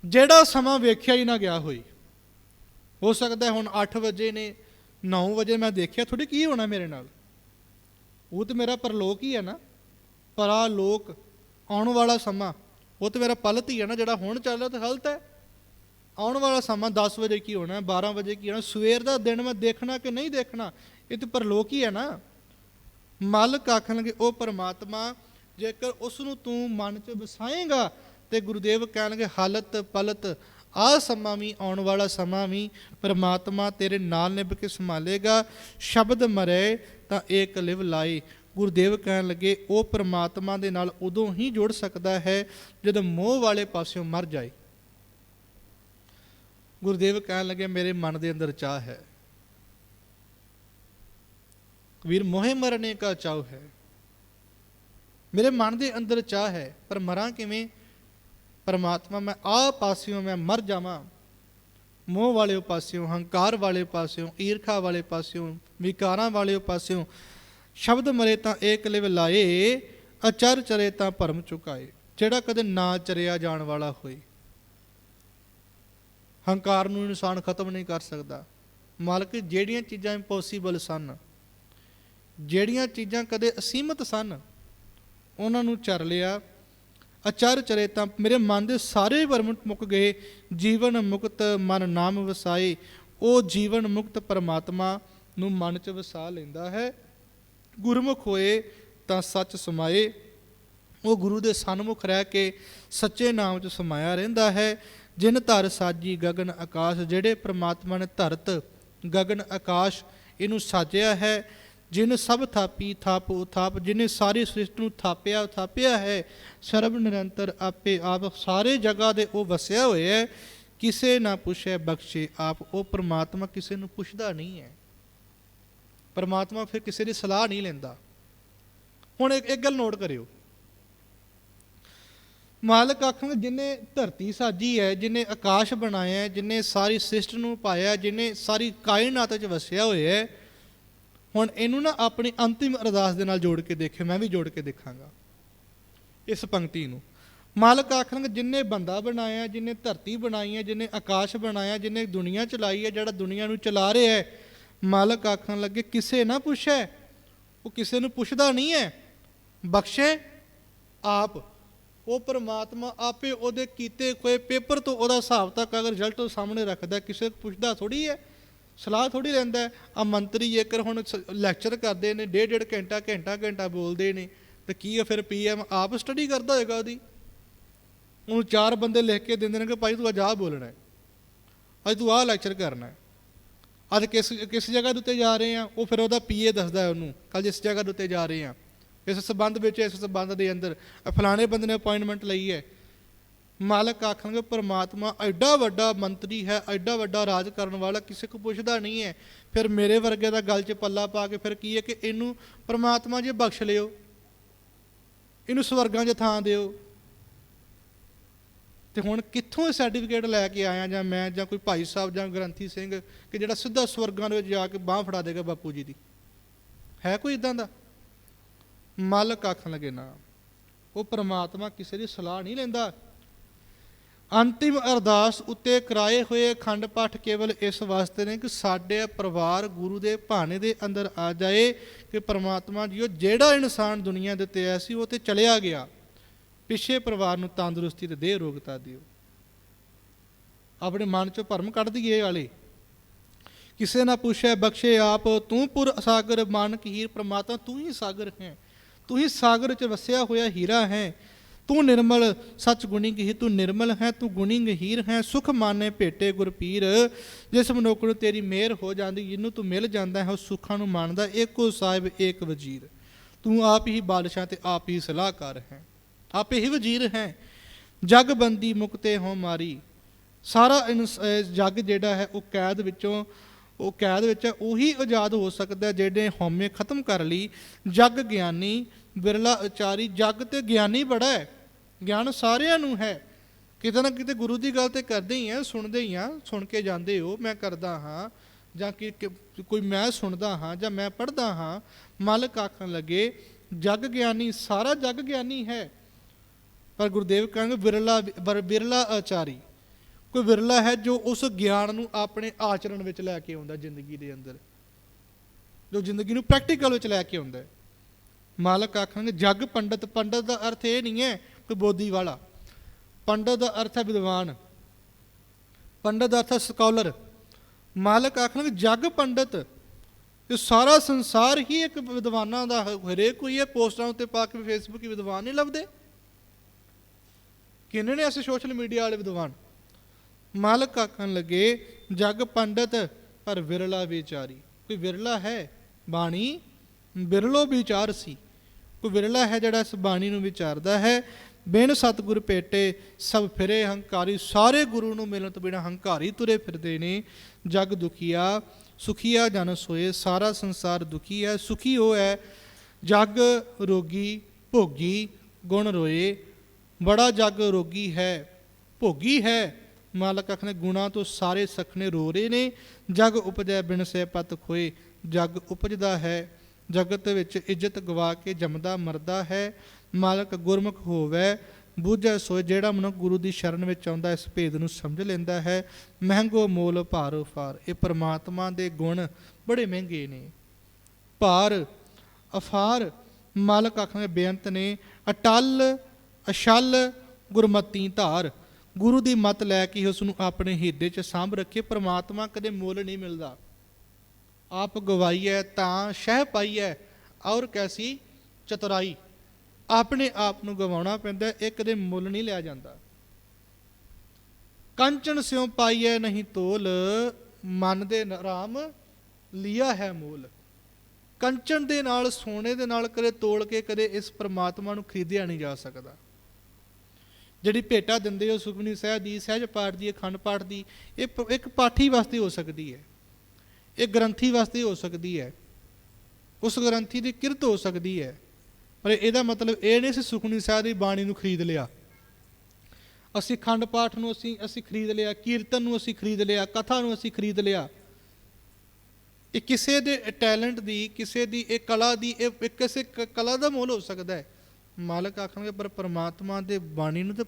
ਜਿਹੜਾ ਸਮਾਂ ਵੇਖਿਆ ਹੀ ਨਾ ਗਿਆ ਹੋਈ। ਹੋ ਸਕਦਾ ਹੁਣ 8 ਵਜੇ ਨੇ 9 ਵਜੇ ਮੈਂ ਦੇਖਿਆ ਥੋੜੀ ਕੀ ਹੋਣਾ ਮੇਰੇ ਨਾਲ? ਉਹ ਤੇ ਮੇਰਾ ਪਰਲੋਕ ਹੀ ਹੈ ਨਾ। ਪਰਾ ਲੋਕ ਆਉਣ ਵਾਲਾ ਸਮਾਂ, ਉਹ ਤੇ ਮੇਰਾ ਪਲਤ ਹੀ ਹੈ ਨਾ, ਜਿਹੜਾ ਹੁਣ ਚੱਲ ਰਿਹਾ ਤੇ ਹਲਤ ਹੈ। ਆਉਣ ਵਾਲਾ ਸਮਾਂ 10 ਵਜੇ ਕੀ ਹੋਣਾ ਹੈ 12 ਵਜੇ ਕੀ ਹੋਣਾ, ਸਵੇਰ ਦਾ ਦਿਨ ਮੈਂ ਦੇਖਣਾ ਕਿ ਨਹੀਂ ਦੇਖਣਾ, ਇਹ ਤੇ ਪਰਲੋਕ ਹੀ ਹੈ ਨਾ। ਮਾਲਕ ਆਖਣਗੇ, ਉਹ ਪਰਮਾਤਮਾ, ਜੇਕਰ ਉਸ ਨੂੰ ਤੂੰ ਮਨ 'ਚ ਵਸਾਏਗਾ ਤੇ ਗੁਰਦੇਵ ਕਹਿਣਗੇ, ਹਾਲਤ ਪਲਤ, ਆ ਸਮਾਂ ਵੀ, ਆਉਣ ਵਾਲਾ ਸਮਾਂ ਵੀ, ਪਰਮਾਤਮਾ ਤੇਰੇ ਨਾਲ ਨਿਭ ਕੇ ਸੰਭਾਲੇਗਾ। ਸ਼ਬਦ ਮਰੇ ਤਾਂ ਏਕ ਲਿਵ ਲਾਏ। ਗੁਰਦੇਵ ਕਹਿਣ ਲੱਗੇ, ਉਹ ਪਰਮਾਤਮਾ ਦੇ ਨਾਲ ਉਦੋਂ ਹੀ ਜੁੜ ਸਕਦਾ ਹੈ, ਜਦੋਂ ਮੋਹ ਵਾਲੇ ਪਾਸਿਓਂ ਮਰ ਜਾਏ। ਗੁਰਦੇਵ ਕਹਿਣ ਲੱਗੇ, ਮੇਰੇ ਮਨ ਦੇ ਅੰਦਰ ਚਾਹ ਹੈ। ਵੀਰ, ਮੋਹੇ ਮਰਨੇ ਕਾ ਚਾਉ ਹੈ। ਮੇਰੇ ਮਨ ਦੇ ਅੰਦਰ ਚਾਹ ਹੈ, ਪਰ ਮਰਾਂ ਕਿਵੇਂ? ਪਰਮਾਤਮਾ, ਮੈਂ ਆ ਪਾਸਿਓਂ ਮੈਂ ਮਰ ਜਾਵਾਂ। ਮੋਹ ਵਾਲੇ ਪਾਸਿਓਂ, ਹੰਕਾਰ ਵਾਲੇ ਪਾਸਿਓਂ, ਈਰਖਾ ਵਾਲੇ ਪਾਸਿਓਂ, ਵਿਕਾਰਾਂ ਵਾਲੇ ਪਾਸਿਓਂ ਸ਼ਬਦ ਮਰੇ ਤਾਂ ਏਕ ਲਿਵ ਲਾਏ, ਅਚਰ ਚਰੇ ਤਾਂ ਭਰਮ ਚੁਕਾਏ। ਜਿਹੜਾ ਕਦੇ ਨਾ ਚਰਿਆ ਜਾਣ ਵਾਲਾ ਹੋਏ। ਹੰਕਾਰ ਨੂੰ ਇਨਸਾਨ ਖਤਮ ਨਹੀਂ ਕਰ ਸਕਦਾ। ਮਾਲਕ, ਜਿਹੜੀਆਂ ਚੀਜ਼ਾਂ ਇੰਪੋਸੀਬਲ ਸਨ ਜਿਹੜੀਆਂ ਚੀਜ਼ਾਂ ਕਦੇ ਅਸੀਮਤ ਸਨ, ਉਹਨਾਂ ਨੂੰ ਚਰ ਲਿਆ। ਅਚਰ ਚਰੇ ਤਾਂ ਮੇਰੇ ਮਨ ਦੇ ਸਾਰੇ ਵਰਮ ਮੁੱਕ ਗਏ। ਜੀਵਨ ਮੁਕਤ ਮਨ ਨਾਮ ਵਸਾਏ। ਉਹ ਜੀਵਨ ਮੁਕਤ ਪਰਮਾਤਮਾ ਨੂੰ ਮਨ 'ਚ ਵਸਾ ਲੈਂਦਾ ਹੈ। ਗੁਰਮੁਖ ਹੋਏ ਤਾਂ ਸੱਚ ਸਮਾਏ। ਉਹ ਗੁਰੂ ਦੇ ਸਨਮੁਖ ਰਹਿ ਕੇ ਸੱਚੇ ਨਾਮ 'ਚ ਸਮਾਇਆ ਰਹਿੰਦਾ ਹੈ। ਜਿਨ ਧਰ ਸਾਜੀ ਗਗਨ ਆਕਾਸ਼, ਜਿਹੜੇ ਪ੍ਰਮਾਤਮਾ ਨੇ ਧਰਤ, ਗਗਨ ਆਕਾਸ਼ ਇਹਨੂੰ ਸਾਜਿਆ ਹੈ। ਜਿਨ ਸਭ ਥਾਪੀ ਥਾਪ ਉਥਾਪ ਜਿਨੇ ਸਾਰੀ ਸ੍ਰਿਸ਼ਟ ਨੂੰ ਥਾਪਿਆ ਥਾਪਿਆ ਹੈ, ਸਰਬ ਨਿਰੰਤਰ ਆਪੇ ਆਪ ਸਾਰੇ ਜਗ੍ਹਾ ਦੇ ਉਹ ਵਸਿਆ ਹੋਇਆ ਹੈ। ਕਿਸੇ ਨਾ ਪੁੱਛੇ ਬਖਸ਼ੇ ਆਪ, ਉਹ ਪ੍ਰਮਾਤਮਾ ਕਿਸੇ ਨੂੰ ਪੁੱਛਦਾ ਨਹੀਂ ਹੈ। ਪਰਮਾਤਮਾ ਫਿਰ ਕਿਸੇ ਦੀ ਸਲਾਹ ਨਹੀਂ ਲੈਂਦਾ। ਹੁਣ ਇੱਕ ਇੱਕ ਗੱਲ ਨੋਟ ਕਰਿਓ। ਮਾਲਕ ਆਖਣ, ਜਿਨੇ ਧਰਤੀ ਸਾਜੀ ਹੈ, ਜਿਨੇ ਆਕਾਸ਼ ਬਣਾਇਆ ਹੈ, ਜਿਨੇ ਸਾਰੀ ਸ੍ਰਿਸ਼ਟ ਨੂੰ ਪਾਇਆ ਜਿਨੇ ਸਾਰੀ ਕਾਇਨਾਤ ਵਿੱਚ ਵਸਿਆ ਹੋਇਆ ਹੈ ਹੁਣ ਇਹਨੂੰ ਨਾ ਆਪਣੀ ਅੰਤਿਮ ਅਰਦਾਸ ਦੇ ਨਾਲ ਜੋੜ ਕੇ ਦੇਖੇ ਮੈਂ ਵੀ ਜੋੜ ਕੇ ਦੇਖਾਂਗਾ। ਇਸ ਪੰਕਤੀ ਨੂੰ। ਮਾਲਕ ਆਖਣਗੇ, ਜਿਨੇ ਬੰਦਾ ਬਣਾਇਆ, ਜਿਨੇ ਧਰਤੀ ਬਣਾਈ ਹੈ, ਜਿਨੇ ਆਕਾਸ਼ ਬਣਾਇਆ, ਜਿਨੇ ਦੁਨੀਆ ਚਲਾਈ ਹੈ, ਜਿਹੜਾ ਦੁਨੀਆ ਨੂੰ ਚਲਾ ਰਿਹਾ ਹੈ, ਮਾਲਕ ਆਖਣ ਲੱਗੇ, ਕਿਸੇ ਨਾ ਪੁੱਛੇ। ਉਹ ਕਿਸੇ ਨੂੰ ਪੁੱਛਦਾ ਨਹੀਂ ਹੈ। ਬਖਸ਼ੇ ਆਪ। ਉਹ ਪਰਮਾਤਮਾ ਆਪੇ ਉਹਦੇ ਕੀਤੇ ਹੋਏ ਪੇਪਰ ਤੋਂ ਉਹਦਾ ਹਿਸਾਬ ਤੱਕ ਅਗਰ ਰਿਜ਼ਲਟ ਉਹ ਸਾਹਮਣੇ ਰੱਖਦਾ ਕਿਸੇ ਨੂੰ ਪੁੱਛਦਾ ਥੋੜੀ ਹੈ। ਸਲਾਹ ਥੋੜੀ ਲੈਂਦਾ ਆ ਮੰਤਰੀ ਜੇਕਰ ਹੁਣ ਲੈਕਚਰ ਕਰਦੇ ਨੇ ਡੇਢ ਡੇਢ ਘੰਟਾ ਘੰਟਾ ਘੰਟਾ ਬੋਲਦੇ ਨੇ, ਤੇ ਕੀ ਆ ਫਿਰ ਪੀਐਮ ਆਪ ਸਟੱਡੀ ਕਰਦਾ ਹੋਏਗਾ ਉਹਦੀ? ਉਹਨੂੰ ਚਾਰ ਬੰਦੇ ਲਿਖ ਕੇ ਦਿੰਦੇ ਨੇ ਕਿ ਭਾਈ ਤੂੰ ਅੱਜ ਆਹ ਬੋਲਣਾ ਹੈ। ਅੱਜ ਤੂੰ ਆਹ ਲੈਕਚਰ ਕਰਨਾ ਹੈ। ਅੱਜ ਕਿਸ ਕਿਸ ਜਗ੍ਹਾ ਦੇ ਉੱਤੇ ਜਾ ਰਹੇ ਆ ਉਹ ਫਿਰ ਉਹਦਾ ਪੀਏ ਦੱਸਦਾ ਉਹਨੂੰ ਕੱਲ ਜਿਸ ਜਗ੍ਹਾ ਦੇ ਉੱਤੇ ਜਾ ਰਹੇ ਆ ਇਸ ਸਬੰਧ ਵਿੱਚ, ਇਸ ਸਬੰਧ ਦੇ ਅੰਦਰ, ਫਲਾਣੇ ਬੰਦੇ ਨੇ ਅਪਾਇੰਟਮੈਂਟ ਲਈ ਹੈ। ਮਾਲਕ ਆਖਣਗੇ, ਪਰਮਾਤਮਾ ਐਡਾ ਵੱਡਾ ਮੰਤਰੀ ਹੈ, ਐਡਾ ਵੱਡਾ ਰਾਜ ਕਰਨ ਵਾਲਾ, ਕਿਸੇ ਕੋ ਪੁੱਛਦਾ ਨਹੀਂ ਹੈ। ਫਿਰ ਮੇਰੇ ਵਰਗੇ ਦਾ ਗੱਲ 'ਚ ਪੱਲਾ ਪਾ ਕੇ ਫਿਰ ਕੀ ਹੈ ਕਿ ਇਹਨੂੰ ਪਰਮਾਤਮਾ ਜੇ ਬਖਸ਼ ਲਿਓ। ਇਹਨੂੰ ਸਵਰਗਾਂ 'ਚ ਥਾਂ ਦਿਓ। ਤੇ ਹੁਣ ਕਿੱਥੋਂ ਇਹ ਸਰਟੀਫਿਕੇਟ ਲੈ ਕੇ ਆਇਆ ਜਾਂ ਮੈਂ ਜਾਂ ਕੋਈ ਭਾਈ ਸਾਹਿਬ ਜਾਂ ਗ੍ਰੰਥੀ ਸਿੰਘ ਕਿ ਜਿਹੜਾ ਸਿੱਧਾ ਸਵਰਗਾਂ ਦੇ ਵਿੱਚ ਜਾ ਕੇ ਬਾਹ ਫੜਾ ਦੇਗਾ ਬਾਪੂ ਜੀ ਦੀ? ਹੈ ਕੋਈ ਇਦਾਂ ਦਾ? ਮਾਲਕ ਆਖਣ ਲੱਗੇ, ਨਾ, ਉਹ ਪ੍ਰਮਾਤਮਾ ਕਿਸੇ ਦੀ ਸਲਾਹ ਨਹੀਂ ਲੈਂਦਾ। ਅੰਤਿਮ ਅਰਦਾਸ ਉੱਤੇ ਕਰਾਏ ਹੋਏ ਅਖੰਡ ਪਾਠ ਕੇਵਲ ਇਸ ਵਾਸਤੇ ਨੇ ਕਿ ਸਾਡੇ ਪਰਿਵਾਰ ਗੁਰੂ ਦੇ ਭਾਣੇ ਦੇ ਅੰਦਰ ਆ ਜਾਏ ਕਿ ਪ੍ਰਮਾਤਮਾ ਜੀਓ ਜਿਹੜਾ ਇਨਸਾਨ ਦੁਨੀਆ ਦੇ ਉੱਤੇ ਆਇਆ ਸੀ ਉਹ ਤੇ ਚਲਿਆ ਗਿਆ। ਪਿੱਛੇ ਪਰਿਵਾਰ ਨੂੰ ਤੰਦਰੁਸਤੀ ਤੇ ਦੇਹ ਰੋਗਤਾ ਦਿਓ। ਆਪਣੇ ਮਨ ਚੋਂ ਭਰਮ ਕੱਢ ਦਈਏ ਵਾਲੇ। ਕਿਸੇ ਨਾ ਪੁੱਛੇ, ਬਖਸ਼ੇ ਆਪ, ਤੂੰ ਪੁਰ ਸਾਗਰ ਮਾਨਕ ਹੀਰ, ਪ੍ਰਮਾਤਮਾ ਤੂੰ ਹੀ ਸਾਗਰ ਹੈ। ਤੂੰ ਹੀ ਸਾਗਰ ਚ ਵਸਿਆ ਹੋਇਆ ਹੀਰਾ ਹੈ। ਤੂੰ ਨਿਰਮਲ ਸੱਚ ਗੁਣੀ ਗਹੀ ਤੂੰ ਨਿਰਮਲ ਹੈ ਤੂੰ ਗੁਣੀ ਗਹੀਰ ਹੈ ਸੁਖ ਮਾਨੇ ਭੇਟੇ ਗੁਰਪੀਰ ਜਿਸ ਮਨੁੱਖ ਨੂੰ ਤੇਰੀ ਮਿਹਰ ਹੋ ਜਾਂਦੀ ਜਿਹਨੂੰ ਤੂੰ ਮਿਲ ਜਾਂਦਾ ਹੈ ਉਹ ਸੁੱਖਾਂ ਨੂੰ ਮੰਨਦਾ ਏਕੋ ਸਾਹਿਬ ਏਕ ਵਜ਼ੀਰ। ਤੂੰ ਆਪ ਹੀ ਬਾਦਸ਼ਾਹ ਤੇ ਆਪ ਹੀ ਸਲਾਹਕਾਰ ਹੈ। ਆਪ ਹੀ ਵਜ਼ੀਰ ਹੈ। ਜਗ ਬੰਦੀ ਮੁਕਤੇ ਹੋ ਮਾਰੀ। ਸਾਰਾ ਇਨਸ- ਜੱਗ ਜਿਹੜਾ ਹੈ ਉਹ ਕੈਦ ਵਿੱਚੋਂ ਉਹ ਕੈਦ ਵਿੱਚ ਹੈ, ਉਹੀ ਆਜ਼ਾਦ ਹੋ ਸਕਦਾ ਜਿਹੜੇ ਹਉਮੈ ਖਤਮ ਕਰ ਲਈ। ਜਗ ਗਿਆਨੀ ਬਿਰਲਾ ਉਚਾਰੀ ਜਗ ਤੇ ਗਿਆਨੀ ਬੜਾ ਹੈ। ਗਿਆਨ ਸਾਰਿਆਂ ਨੂੰ ਹੈ। ਕਿਤੇ ਨਾ ਕਿਤੇ ਗੁਰੂ ਦੀ ਗੱਲ ਤੇ ਕਰਦੇ ਹੀ ਆ, ਸੁਣਦੇ ਹੀ ਆ, ਸੁਣ ਕੇ ਜਾਂਦੇ ਹੋ, ਮੈਂ ਕਰਦਾ ਹਾਂ। ਜਾਂ ਕਿ ਕੋਈ ਮੈਂ ਸੁਣਦਾ ਹਾਂ ਜਾਂ ਮੈਂ ਪੜ੍ਹਦਾ ਹਾਂ ਮਾਲਕ ਆਖਣ ਲੱਗੇ, ਜਗ ਗਿਆਨੀ, ਸਾਰਾ ਜਗ ਗਿਆਨੀ ਹੈ। ਪਰ ਗੁਰਦੇਵ ਕਹਿੰਦੇ, ਵਿਰਲਾ ਵਿਰਲਾ ਆਚਾਰੀ। ਕੋਈ ਵਿਰਲਾ ਹੈ ਜੋ ਉਸ ਗਿਆਨ ਨੂੰ ਆਪਣੇ ਆਚਰਣ ਵਿੱਚ ਲੈ ਕੇ ਆਉਂਦਾ ਜ਼ਿੰਦਗੀ ਦੇ ਅੰਦਰ। ਜੋ ਜ਼ਿੰਦਗੀ ਨੂੰ ਪ੍ਰੈਕਟੀਕਲ ਵਿੱਚ ਲੈ ਕੇ ਆਉਂਦਾ ਮਾਲਕ ਆਖਣਗੇ ਜਗ ਪੰਡਤ ਪੰਡਤ ਦਾ ਅਰਥ ਇਹ ਨਹੀਂ ਹੈ ਕੋਈ ਬੋਧੀ ਵਾਲਾ। ਪੰਡਤ ਦਾ ਅਰਥ ਹੈ ਵਿਦਵਾਨ। ਪੰਡਤ ਦਾ ਅਰਥ ਹੈ ਸਕਾਲਰ ਮਾਲਕ ਆਖਣਗੇ ਜਗ ਪੰਡਤ, ਇਹ ਸਾਰਾ ਸੰਸਾਰ ਹੀ ਇੱਕ ਵਿਦਵਾਨਾਂ ਦਾ ਹਰੇਕ ਕੋਈ ਇਹ ਪੋਸਟਾਂ ਉੱਤੇ ਪਾ ਕੇ ਫੇਸਬੁੱਕ ਹੀ ਵਿਦਵਾਨ ਨਹੀਂ ਲੱਭਦੇ? ਕਿੰਨੇ ਨੇ ਐਸੇ ਸੋਸ਼ਲ ਮੀਡੀਆ ਵਾਲੇ ਵਿਦਵਾਨ? ਮਾਲਕ ਆਖਣ ਲੱਗੇ, ਜਗ ਪੰਡਤ, ਪਰ ਵਿਰਲਾ ਵਿਚਾਰੀ। ਕੋਈ ਵਿਰਲਾ ਹੈ? ਬਾਣੀ? ਵਿਰਲੋ ਵਿਚਾਰ ਸੀ। ਕੋਈ ਵਿਰਲਾ ਹੈ ਜਿਹੜਾ ਇਸ ਬਾਣੀ ਨੂੰ ਵਿਚਾਰਦਾ ਹੈ? ਬਿਨ ਸਤਿਗੁਰ ਭੇਟੇ ਸਭ ਫਿਰੇ ਹੰਕਾਰੀ, ਸਾਰੇ ਗੁਰੂ ਨੂੰ ਮਿਲਣ ਤੋਂ ਬਿਨਾਂ ਹੰਕਾਰੀ ਤੁਰੇ ਫਿਰਦੇ ਨੇ। ਜਗ ਦੁਖੀਆ, ਸੁਖੀਆ ਜਨ ਸੋਏ, ਸਾਰਾ ਸੰਸਾਰ ਦੁਖੀ ਹੈ ਸੁਖੀ ਉਹ ਹੈ ਜਗ ਰੋਗੀ ਭੋਗੀ, ਗੁਣ ਰੋਏ, ਬੜਾ ਜਗ ਰੋਗੀ ਹੈ, ਭੋਗੀ ਹੈ। ਮਾਲਕ ਆਖਨੇ, ਗੁਣਾ ਤੋਂ ਸਾਰੇ ਸਖਣੇ ਰੋ ਰਹੇ ਨੇ। ਜਗ ਉਪਜੈ ਬਿਨ ਸੇ ਪਤ ਖੋਏ, ਜਗ ਉਪਜਦਾ ਹੈ। ਜਗਤ ਵਿੱਚ ਇੱਜ਼ਤ ਗਵਾ ਕੇ ਜੰਮਦਾ ਮਰਦਾ ਹੈ। ਮਾਲਕ ਗੁਰਮੁਖ ਹੋਵੇ, ਬੂਝੈ ਸੋ ਜਿਹੜਾ ਮਨੁੱਖ ਗੁਰੂ ਦੀ ਸ਼ਰਨ ਵਿੱਚ ਆਉਂਦਾ, ਇਸ ਭੇਦ ਨੂੰ ਸਮਝ ਲੈਂਦਾ ਹੈ। ਮਹਿੰਗੋ ਮੋਲ ਭਾਰੋ ਫਾਰ ਇਹ ਪ੍ਰਮਾਤਮਾ ਦੇ ਗੁਣ ਬੜੇ ਮਹਿੰਗੇ ਨੇ। ਭਾਰ, ਅਫਾਰ, ਮਾਲਕ ਆਖਾਂਗੇ ਬੇਅੰਤ ਨੇ, ਅਟਲ, ਅਸ਼ਲ, ਗੁਰਮਤੀ ਧਾਰ। ਗੁਰੂ ਦੀ ਮਤ ਲੈ ਕੇ ਉਸ ਨੂੰ ਆਪਣੇ ਹਿਰਦੇ 'ਚ ਸਾਂਭ ਰੱਖੇ, ਪ੍ਰਮਾਤਮਾ ਕਦੇ ਮੁੱਲ ਨਹੀਂ ਮਿਲਦਾ। ਆਪ ਗਵਾਈ ਹੈ ਤਾਂ ਸ਼ਹਿ ਪਾਈ ਹੈ ਔਰ ਕੈਸੀ ਚਤੁਰਾਈ। ਆਪਣੇ ਆਪ ਨੂੰ ਗਵਾਉਣਾ ਪੈਂਦਾ ਇਹ ਕਦੇ ਮੁੱਲ ਨਹੀਂ ਲਿਆ ਜਾਂਦਾ। ਕੰਚਨ ਸਿਉ ਪਾਈਐ ਨਹੀਂ ਤੋਲ, ਮਨ ਦੇ ਆਰਾਮ ਲਿਆ ਹੈ ਮੋਲ। ਕੰਚਨ ਦੇ ਨਾਲ, ਸੋਨੇ ਦੇ ਨਾਲ ਕਦੇ ਤੋਲ ਕੇ ਕਦੇ ਇਸ ਪ੍ਰਮਾਤਮਾ ਨੂੰ ਖਰੀਦਿਆ ਨਹੀਂ ਜਾ ਸਕਦਾ। ਜਿਹੜੀ ਭੇਟਾ ਦਿੰਦੇ ਹੋ, ਸੁਖਮਨੀ ਸਾਹਿਬ ਦੀ, ਸਹਿਜ ਪਾਠ ਦੀ, ਅਖੰਡ ਪਾਠ ਦੀ, ਇਹ ਇੱਕ ਪਾਠੀ ਵਾਸਤੇ ਹੋ ਸਕਦੀ ਹੈ। ਇਹ ਗ੍ਰੰਥੀ ਵਾਸਤੇ ਹੋ ਸਕਦੀ ਹੈ। ਉਸ ਗ੍ਰੰਥੀ ਦੀ ਕਿਰਤ ਹੋ ਸਕਦੀ ਹੈ। ਪਰ ਇਹਦਾ ਮਤਲਬ ਇਹ ਨਹੀਂ ਸੀ ਸੁਖਮਨੀ ਸਾਹਿਬ ਦੀ ਬਾਣੀ ਨੂੰ ਖਰੀਦ ਲਿਆ। ਅਸੀਂ ਖੰਡ ਪਾਠ ਨੂੰ ਅਸੀਂ ਅਸੀਂ ਖਰੀਦ ਲਿਆ, ਕੀਰਤਨ ਨੂੰ ਅਸੀਂ ਖਰੀਦ ਲਿਆ, ਕਥਾ ਨੂੰ ਅਸੀਂ ਖਰੀਦ ਲਿਆ। ਇਹ ਕਿਸੇ ਦੇ ਟੈਲੈਂਟ ਦੀ, ਕਿਸੇ ਦੀ ਇਹ ਕਲਾ ਦੀ, ਇਹ ਕਿਸੇ ਕ- ਕਲਾ ਦਾ ਮੁੱਲ ਹੋ ਸਕਦਾ ਹੈ। ਮਾਲਕ ਆਖਣਗੇ, ਪਰ ਪਰਮਾਤਮਾ ਦੇ ਬਾਣੀ ਨੂੰ ਤੇ